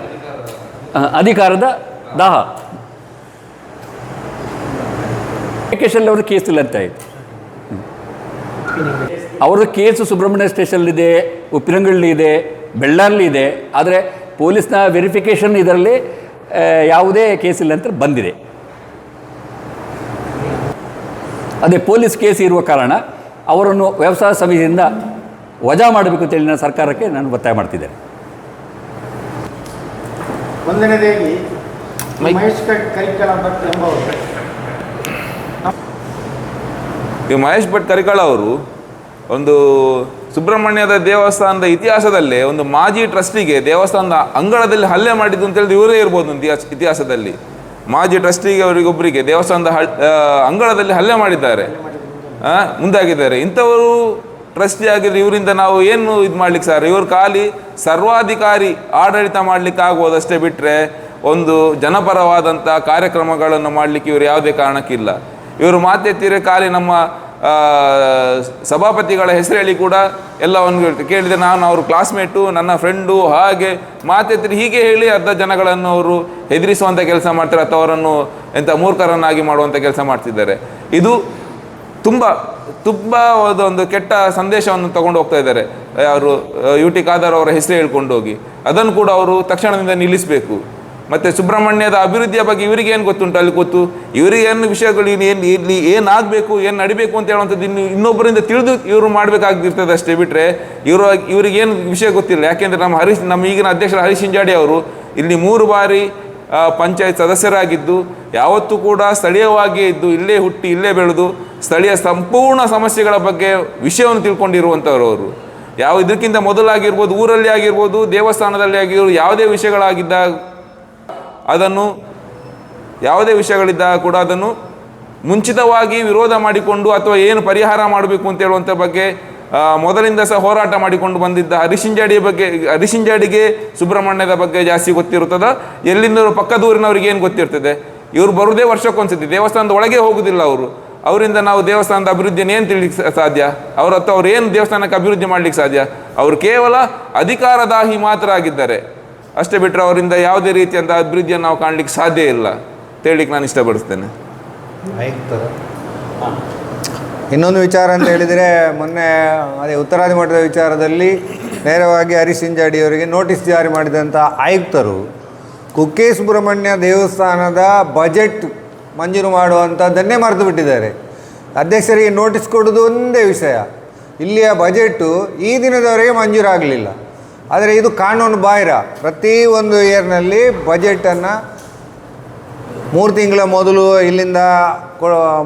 ಅಧಿಕಾರದ ದಾಹ. ವೆಕೇಶನ್ ಅವರು ಕೇಸ್ ಇಲ್ಲ ಅಂತ ಆಯಿತು ಕೇಸು ಸುಬ್ರಹ್ಮಣ್ಯ ಸ್ಟೇಷನ್ಲಿದೆ ಇದೆ ಬೆಳ್ಳಾರ್ಲಿ ಇದೆ. ಆದರೆ ಪೊಲೀಸ್ನ ವೆರಿಫಿಕೇಷನ್ ಇದರಲ್ಲಿ ಯಾವುದೇ ಕೇಸ್ ಇಲ್ಲ ಅಂತ ಬಂದಿದೆ. ಅದೇ ಪೊಲೀಸ್ ಕೇಸ್ ಇರುವ ಕಾರಣ ಅವರನ್ನು ವ್ಯವಸಾಯ ಸಮಿತಿಯಿಂದ ವಜಾ ಮಾಡಬೇಕು ಅಂತೇಳಿ ನಾನು ಸರ್ಕಾರಕ್ಕೆ ನಾನು ಒತ್ತಾಯ ಮಾಡ್ತಿದ್ದೇನೆ. ಒಂದನೇದಾಗಿ ಮಹೇಶ್ ಕರಿಕಳ ಭಟ್ ಎಂಬವರು. ಈ ಮಹೇಶ್ ಭಟ್ ಕರಿಕಳ ಅವರು ಒಂದು ಸುಬ್ರಹ್ಮಣ್ಯದ ದೇವಸ್ಥಾನದ ಇತಿಹಾಸದಲ್ಲೇ ಒಂದು ಮಾಜಿ ಟ್ರಸ್ಟಿಗೆ ದೇವಸ್ಥಾನದ ಅಂಗಳದಲ್ಲಿ ಹಲ್ಲೆ ಮಾಡಿದ್ದು ಅಂತ ಹೇಳಿದ್ರೆ ಇವರೇ ಇರ್ಬೋದು ಇತಿಹಾಸ ಇತಿಹಾಸದಲ್ಲಿ. ಮಾಜಿ ಟ್ರಸ್ಟಿಗೆ ಅವರಿಗೊಬ್ಬರಿಗೆ ದೇವಸ್ಥಾನದ ಅಂಗಳದಲ್ಲಿ ಹಲ್ಲೆ ಮಾಡಿದ್ದಾರೆ. ಮುಂದಾಗಿದ್ದಾರೆ. ಇಂಥವರು ಟ್ರಸ್ಟಿ ಆಗಿದ್ರೆ ಇವರಿಂದ ನಾವು ಏನು ಇದು ಮಾಡ್ಲಿಕ್ಕೆ ಸರ್ ಇವರು ಖಾಲಿ ಸರ್ವಾಧಿಕಾರಿ ಆಡಳಿತ ಮಾಡ್ಲಿಕ್ಕೆ ಆಗುವುದಷ್ಟೇ ಬಿಟ್ಟರೆ ಒಂದು ಜನಪರವಾದಂಥ ಕಾರ್ಯಕ್ರಮಗಳನ್ನು ಮಾಡಲಿಕ್ಕೆ ಇವರು ಯಾವುದೇ ಕಾರಣಕ್ಕಿಲ್ಲ. ಇವರು ಮಾತೆತ್ತಿರೆ ಖಾಲಿ ನಮ್ಮ ಸಭಾಪತಿಗಳ ಹೆಸರು ಹೇಳಿ ಕೂಡ ಎಲ್ಲ ಒಂದು ಕೇಳಿದರೆ ನಾನು ಅವರು ಕ್ಲಾಸ್ಮೇಟು ನನ್ನ ಫ್ರೆಂಡು ಹಾಗೆ ಮಾತೆತ್ತಿರಿ ಹೀಗೆ ಹೇಳಿ ಅರ್ಧ ಜನಗಳನ್ನು ಅವರು ಹೆದರಿಸುವಂಥ ಕೆಲಸ ಮಾಡ್ತಾರೆ ಅಥವಾ ಅವರನ್ನು ಎಂಥ ಮೂರ್ಖರನ್ನಾಗಿ ಮಾಡುವಂಥ ಕೆಲಸ ಮಾಡ್ತಿದ್ದಾರೆ. ಇದು ತುಂಬ ತುಂಬ ಒಂದು ಕೆಟ್ಟ ಸಂದೇಶವನ್ನು ತಗೊಂಡು ಹೋಗ್ತಾ ಇದ್ದಾರೆ. ಅವರು ಯು ಟಿ ಖಾದರ್ ಅವರ ಹೆಸರು ಹೇಳ್ಕೊಂಡು ಹೋಗಿ. ಅದನ್ನು ಕೂಡ ಅವರು ತಕ್ಷಣದಿಂದ ನಿಲ್ಲಿಸಬೇಕು. ಮತ್ತು ಸುಬ್ರಹ್ಮಣ್ಯದ ಅಭಿವೃದ್ಧಿಯ ಬಗ್ಗೆ ಇವರಿಗೆ ಏನು ಗೊತ್ತುಂಟು? ಅಲ್ಲಿ ಗೊತ್ತು, ಇವರಿಗೆ ಏನು ವಿಷಯಗಳು ಏನು ಇಲ್ಲಿ ಏನಾಗಬೇಕು ಏನು ನಡಿಬೇಕು ಅಂತ ಹೇಳುವಂಥದ್ದು ಇನ್ನು ಇನ್ನೊಬ್ಬರಿಂದ ತಿಳಿದು ಇವರು ಮಾಡಬೇಕಾಗಿರ್ತದೆ ಅಷ್ಟೇ ಬಿಟ್ಟರೆ ಇವರು ಇವರಿಗೇನು ವಿಷಯ ಗೊತ್ತಿಲ್ಲ. ಯಾಕೆಂದರೆ ನಮ್ಮ ಹರೀಶ್, ನಮ್ಮ ಈಗಿನ ಅಧ್ಯಕ್ಷರ ಹರೀಶ್ ಹಿಂಜಾಡಿ ಅವರು ಇಲ್ಲಿ ಮೂರು ಬಾರಿ ಪಂಚಾಯತ್ ಸದಸ್ಯರಾಗಿದ್ದು, ಯಾವತ್ತೂ ಕೂಡ ಸ್ಥಳೀಯವಾಗಿಯೇ ಇದ್ದು, ಇಲ್ಲೇ ಹುಟ್ಟಿ, ಇಲ್ಲೇ ಬೆಳೆದು ಸ್ಥಳೀಯ ಸಂಪೂರ್ಣ ಸಮಸ್ಯೆಗಳ ಬಗ್ಗೆ ವಿಷಯವನ್ನು ತಿಳ್ಕೊಂಡಿರುವಂಥವ್ರು ಅವರು. ಯಾವ ಇದಕ್ಕಿಂತ ಮೊದಲಾಗಿರ್ಬೋದು, ಊರಲ್ಲಿ ಆಗಿರ್ಬೋದು, ದೇವಸ್ಥಾನದಲ್ಲಿ ಆಗಿರ್ಬೋದು, ಯಾವುದೇ ವಿಷಯಗಳಾಗಿದ್ದ ಅದನ್ನು, ಯಾವುದೇ ವಿಷಯಗಳಿದ್ದಾಗ ಕೂಡ ಅದನ್ನು ಮುಂಚಿತವಾಗಿ ವಿರೋಧ ಮಾಡಿಕೊಂಡು ಅಥವಾ ಏನು ಪರಿಹಾರ ಮಾಡಬೇಕು ಅಂತ ಹೇಳುವಂಥ ಬಗ್ಗೆ ಮೊದಲಿಂದ ಸಹ ಹೋರಾಟ ಮಾಡಿಕೊಂಡು ಬಂದಿದ್ದ ಹರಿಶಿಂಜಾಡಿಯ ಬಗ್ಗೆ ಹರಿಶಿಂಜಾಡಿಗೆ ಸುಬ್ರಹ್ಮಣ್ಯದ ಬಗ್ಗೆ ಜಾಸ್ತಿ ಗೊತ್ತಿರುತ್ತದೆ. ಎಲ್ಲಿಂದ ಪಕ್ಕದೂರಿನವ್ರಿಗೆ ಏನು ಗೊತ್ತಿರ್ತದೆ? ಇವರು ಬರೋದೇ ವರ್ಷಕ್ಕೊಂದ್ಸತಿ, ದೇವಸ್ಥಾನದ ಒಳಗೆ ಹೋಗುದಿಲ್ಲ ಅವರು. ಅವರಿಂದ ನಾವು ದೇವಸ್ಥಾನದ ಅಭಿವೃದ್ಧಿಯನ್ನು ಏನು ತಿಳ್ಲಿಕ್ಕೆ ಸಾಧ್ಯ? ಅವ್ರ ಹತ್ತು ಅವ್ರು ಏನು ದೇವಸ್ಥಾನಕ್ಕೆ ಅಭಿವೃದ್ಧಿ ಮಾಡ್ಲಿಕ್ಕೆ ಸಾಧ್ಯ? ಅವರು ಕೇವಲ ಅಧಿಕಾರದಾಹಿ ಮಾತ್ರ ಆಗಿದ್ದಾರೆ. ಅಷ್ಟೇ ಬಿಟ್ಟರೆ ಅವರಿಂದ ಯಾವುದೇ ರೀತಿಯಂಥ ಅಭಿವೃದ್ಧಿಯನ್ನು ನಾವು ಕಾಣಲಿಕ್ಕೆ ಸಾಧ್ಯ ಇಲ್ಲ. ಹೇಳಲಿಕ್ಕೆ ನಾನು ಇಷ್ಟಪಡಿಸ್ತೇನೆ. ಇನ್ನೊಂದು ವಿಚಾರ ಅಂತ ಹೇಳಿದರೆ ಮೊನ್ನೆ ಅದೇ ಉತ್ತರಾದಿ ಮಠದ ವಿಚಾರದಲ್ಲಿ ನೇರವಾಗಿ ಹರೀಶ್ ಅವರಿಗೆ ನೋಟಿಸ್ ಜಾರಿ ಮಾಡಿದಂಥ ಆಯುಕ್ತರು ಕುಕ್ಕೆ ಸುಬ್ರಹ್ಮಣ್ಯ ದೇವಸ್ಥಾನದ ಬಜೆಟ್ ಮಂಜೂರು ಮಾಡುವಂಥದ್ದನ್ನೇ ಮರೆತು ಬಿಟ್ಟಿದ್ದಾರೆ. ಅಧ್ಯಕ್ಷರಿಗೆ ನೋಟಿಸ್ ಕೊಡೋದು ಒಂದೇ ವಿಷಯ. ಇಲ್ಲಿಯ ಬಜೆಟ್ಟು ಈ ದಿನದವರೆಗೆ ಮಂಜೂರಾಗಲಿಲ್ಲ ಆದರೆ ಇದು ಕಾನೂನು ಬಾಹಿರ. ಪ್ರತಿ ಒಂದು ಇಯರ್ನಲ್ಲಿ ಬಜೆಟನ್ನು ಮೂರು ತಿಂಗಳ ಮೊದಲು ಇಲ್ಲಿಂದ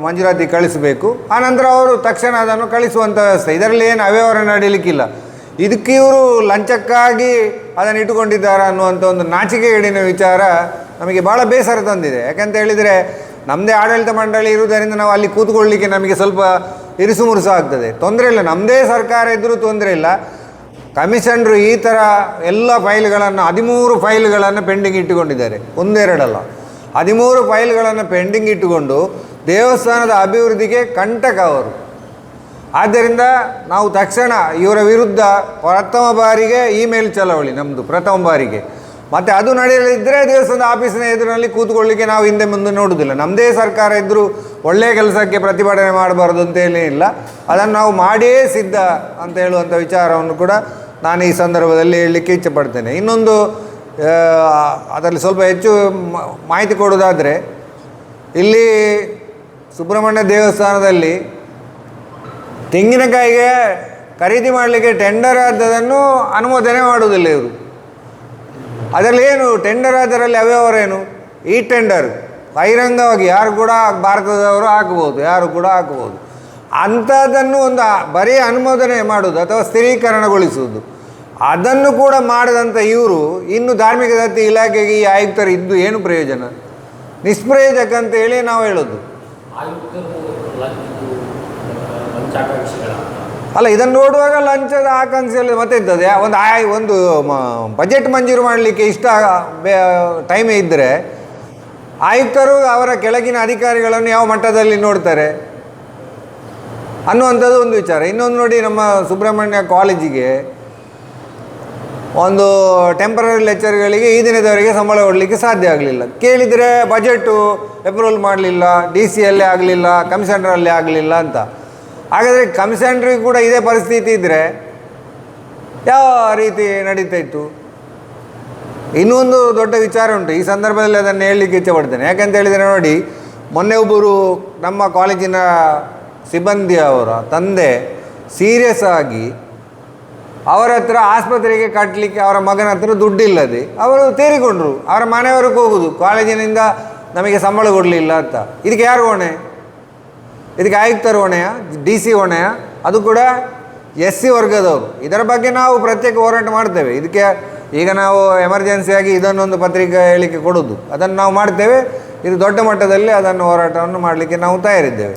ಮಂಜೂರಾತಿ ಕಳಿಸಬೇಕು. ಆನಂತರ ಅವರು ತಕ್ಷಣ ಅದನ್ನು ಕಳಿಸುವಂಥ ವ್ಯವಸ್ಥೆ. ಇದರಲ್ಲಿ ಏನು ಅವ್ಯವಹಾರ ನಡೀಲಿಕ್ಕಿಲ್ಲ. ಇದಕ್ಕೆ ಇವರು ಲಂಚಕ್ಕಾಗಿ ಅದನ್ನು ಇಟ್ಟುಕೊಂಡಿದ್ದಾರೆ ಅನ್ನುವಂಥ ಒಂದು ನಾಚಿಕೆಗೇಡಿನ ವಿಚಾರ ನಮಗೆ ಭಾಳ ಬೇಸರ ತಂದಿದೆ. ಯಾಕಂತ ಹೇಳಿದರೆ ನಮ್ಮದೇ ಆಡಳಿತ ಮಂಡಳಿ ಇರುವುದರಿಂದ ನಾವು ಅಲ್ಲಿ ಕೂತ್ಕೊಳ್ಳಿಕ್ಕೆ ನಮಗೆ ಸ್ವಲ್ಪ ಇರಿಸು ಮುರುಸು ಆಗ್ತದೆ. ತೊಂದರೆ ಇಲ್ಲ. ನಮ್ಮದೇ ಸರ್ಕಾರ ಇದ್ದರೂ ತೊಂದರೆ ಇಲ್ಲ. ಕಮಿಷನರು ಈ ಥರ ಎಲ್ಲ ಫೈಲ್ಗಳನ್ನು, ಹದಿಮೂರು ಫೈಲ್ಗಳನ್ನು ಪೆಂಡಿಂಗ್ ಇಟ್ಟುಕೊಂಡಿದ್ದಾರೆ. ಒಂದೆರಡಲ್ಲ. ಹದಿಮೂರು ಫೈಲ್ಗಳನ್ನು ಪೆಂಡಿಂಗ್ ಇಟ್ಟುಕೊಂಡು ದೇವಸ್ಥಾನದ ಅಭಿವೃದ್ಧಿಗೆ ಕಂಟಕ ಅವರು. ಆದ್ದರಿಂದ ನಾವು ತಕ್ಷಣ ಇವರ ವಿರುದ್ಧ ಪ್ರಥಮ ಬಾರಿಗೆ ಇಮೇಲ್ ಚಳವಳಿ ನಮ್ಮದು ಪ್ರಥಮ ಬಾರಿಗೆ. ಮತ್ತು ಅದು ನಡೆಯಲಿದ್ದರೆ ದೇವಸ್ಥಾನದ ಆಫೀಸಿನ ಎದುರಿನಲ್ಲಿ ಕೂತ್ಕೊಳ್ಳಿಕ್ಕೆ ನಾವು ಹಿಂದೆ ಮುಂದೆ ನೋಡುವುದಿಲ್ಲ. ನಮ್ಮದೇ ಸರ್ಕಾರ ಇದ್ದರೂ ಒಳ್ಳೆಯ ಕೆಲಸಕ್ಕೆ ಪ್ರತಿಭಟನೆ ಮಾಡಬಾರದು ಅಂತೇಳಿ ಇಲ್ಲ. ಅದನ್ನು ನಾವು ಮಾಡಿಯೇ ಸಿದ್ಧ ಅಂತ ಹೇಳುವಂಥ ವಿಚಾರವನ್ನು ಕೂಡ ನಾನು ಈ ಸಂದರ್ಭದಲ್ಲಿ ಹೇಳಲಿಕ್ಕೆ ಇಚ್ಛೆಪಡ್ತೇನೆ ಇನ್ನೊಂದು ಅದರಲ್ಲಿ ಸ್ವಲ್ಪ ಹೆಚ್ಚು ಮಾಹಿತಿ ಕೊಡೋದಾದರೆ ಇಲ್ಲಿ ಸುಬ್ರಹ್ಮಣ್ಯ ದೇವಸ್ಥಾನದಲ್ಲಿ ತೆಂಗಿನಕಾಯಿಗೆ ಖರೀದಿ ಮಾಡಲಿಕ್ಕೆ ಟೆಂಡರ್ ಆದದನ್ನು ಅನುಮೋದನೆ ಮಾಡುವುದಿಲ್ಲ ಇವರು. ಅದರಲ್ಲಿ ಏನು ಟೆಂಡರ್ ಅದರಲ್ಲಿ ಅವ್ಯವರೇನು ಈ ಟೆಂಡರ್ ಬಹಿರಂಗವಾಗಿ ಯಾರು ಕೂಡ ಭಾರತದವರು ಹಾಕ್ಬೋದು, ಯಾರು ಕೂಡ ಹಾಕ್ಬೋದು. ಅಂಥದ್ದನ್ನು ಒಂದು ಬರೀ ಅನುಮೋದನೆ ಮಾಡುವುದು ಅಥವಾ ಸ್ಥಿರೀಕರಣಗೊಳಿಸುವುದು. ಅದನ್ನು ಕೂಡ ಮಾಡದಂಥ ಇವರು ಇನ್ನು ಧಾರ್ಮಿಕ ದತ್ತಿ ಇಲಾಖೆಗೆ ಈ ಆಯುಕ್ತರು ಇದ್ದು ಏನು ಪ್ರಯೋಜನ? ನಿಷ್ಪ್ರಯೋಜಕ ಅಂತ ಹೇಳಿ ನಾವು ಹೇಳೋದು. ಆಯುಕ್ತರು ಅಲ್ಲ ಇದನ್ನು ನೋಡುವಾಗ ಲಂಚದ ಆಕಾಂಕ್ಷೆಯಲ್ಲಿ ಮತ್ತೆ ಇದ್ದದೆ ಒಂದು ಆಯ್, ಒಂದು ಬಜೆಟ್ ಮಂಜೂರು ಮಾಡಲಿಕ್ಕೆ ಇಷ್ಟ ಟೈಮ್ ಇದ್ದರೆ ಆಯುಕ್ತರು ಅವರ ಕೆಳಗಿನ ಅಧಿಕಾರಿಗಳನ್ನು ಯಾವ ಮಟ್ಟದಲ್ಲಿ ನೋಡ್ತಾರೆ? ಅನ್ನುವಂಥದ್ದು ಒಂದು ವಿಚಾರ. ಇನ್ನೊಂದು ನೋಡಿ ನಮ್ಮ ಸುಬ್ರಹ್ಮಣ್ಯ ಕಾಲೇಜಿಗೆ ಒಂದು ಟೆಂಪರರಿ ಲೆಕ್ಚರ್ಗಳಿಗೆ ಈ ದಿನದವರೆಗೆ ಸಂಬಳ ಕೊಡಲಿಕ್ಕೆ ಸಾಧ್ಯ ಆಗಲಿಲ್ಲ. ಕೇಳಿದರೆ ಬಜೆಟು ಅಪ್ರೂವಲ್ ಮಾಡಲಿಲ್ಲ ಡಿ ಸಿಯಲ್ಲೇ ಆಗಲಿಲ್ಲ ಕಮಿಷನರಲ್ಲೇ ಆಗಲಿಲ್ಲ ಅಂತ. ಹಾಗಾದರೆ ಕಮಿಷನ್ರಿಗೆ ಕೂಡ ಇದೇ ಪರಿಸ್ಥಿತಿ ಇದ್ದರೆ ಯಾವ ರೀತಿ ನಡೀತಾ ಇತ್ತು? ಇನ್ನೊಂದು ದೊಡ್ಡ ವಿಚಾರ ಉಂಟು. ಈ ಸಂದರ್ಭದಲ್ಲಿ ಅದನ್ನು ಹೇಳಲಿಕ್ಕೆ ಇಚ್ಛೆಪಡ್ತೇನೆ ಯಾಕಂತ ಹೇಳಿದರೆ ನೋಡಿ, ಮೊನ್ನೆ ಒಬ್ಬರು ನಮ್ಮ ಕಾಲೇಜಿನ ಸಿಬ್ಬಂದಿಯವರ ತಂದೆ ಸೀರಿಯಸ್ ಆಗಿ ಅವರ ಹತ್ರ ಆಸ್ಪತ್ರೆಗೆ ಕಟ್ಟಲಿಕ್ಕೆ ಅವರ ಮಗನ ಹತ್ರ ದುಡ್ಡಿಲ್ಲದೆ ಅವರು ತೀರಿಕೊಂಡ್ರು. ಅವರ ಮನೆಯವರಿಗೆ ಹೋಗುದು. ಕಾಲೇಜಿನಿಂದ ನಮಗೆ ಸಂಬಳ ಕೊಡಲಿಲ್ಲ ಅಂತ. ಇದಕ್ಕೆ ಯಾರು ಹೊಣೆ? ಇದಕ್ಕೆ ಆಯುಕ್ತರು ಹೊಣೆಯ, ಡಿ ಸಿ ಹೊಣೆಯ, ಅದು ಕೂಡ ಎಸ್ ಸಿ ವರ್ಗದವರು. ಇದರ ಬಗ್ಗೆ ನಾವು ಪ್ರತ್ಯೇಕ ಹೋರಾಟ ಮಾಡ್ತೇವೆ. ಇದಕ್ಕೆ ಈಗ ನಾವು ಎಮರ್ಜೆನ್ಸಿಯಾಗಿ ಇದನ್ನೊಂದು ಪತ್ರಿಕೆ ಹೇಳಿಕೆ ಕೊಡೋದು. ಅದನ್ನು ನಾವು ಮಾಡ್ತೇವೆ. ಇದು ದೊಡ್ಡ ಮಟ್ಟದಲ್ಲಿ ಅದನ್ನು ಹೋರಾಟವನ್ನು ಮಾಡಲಿಕ್ಕೆ ನಾವು ತಯಾರಿದ್ದೇವೆ.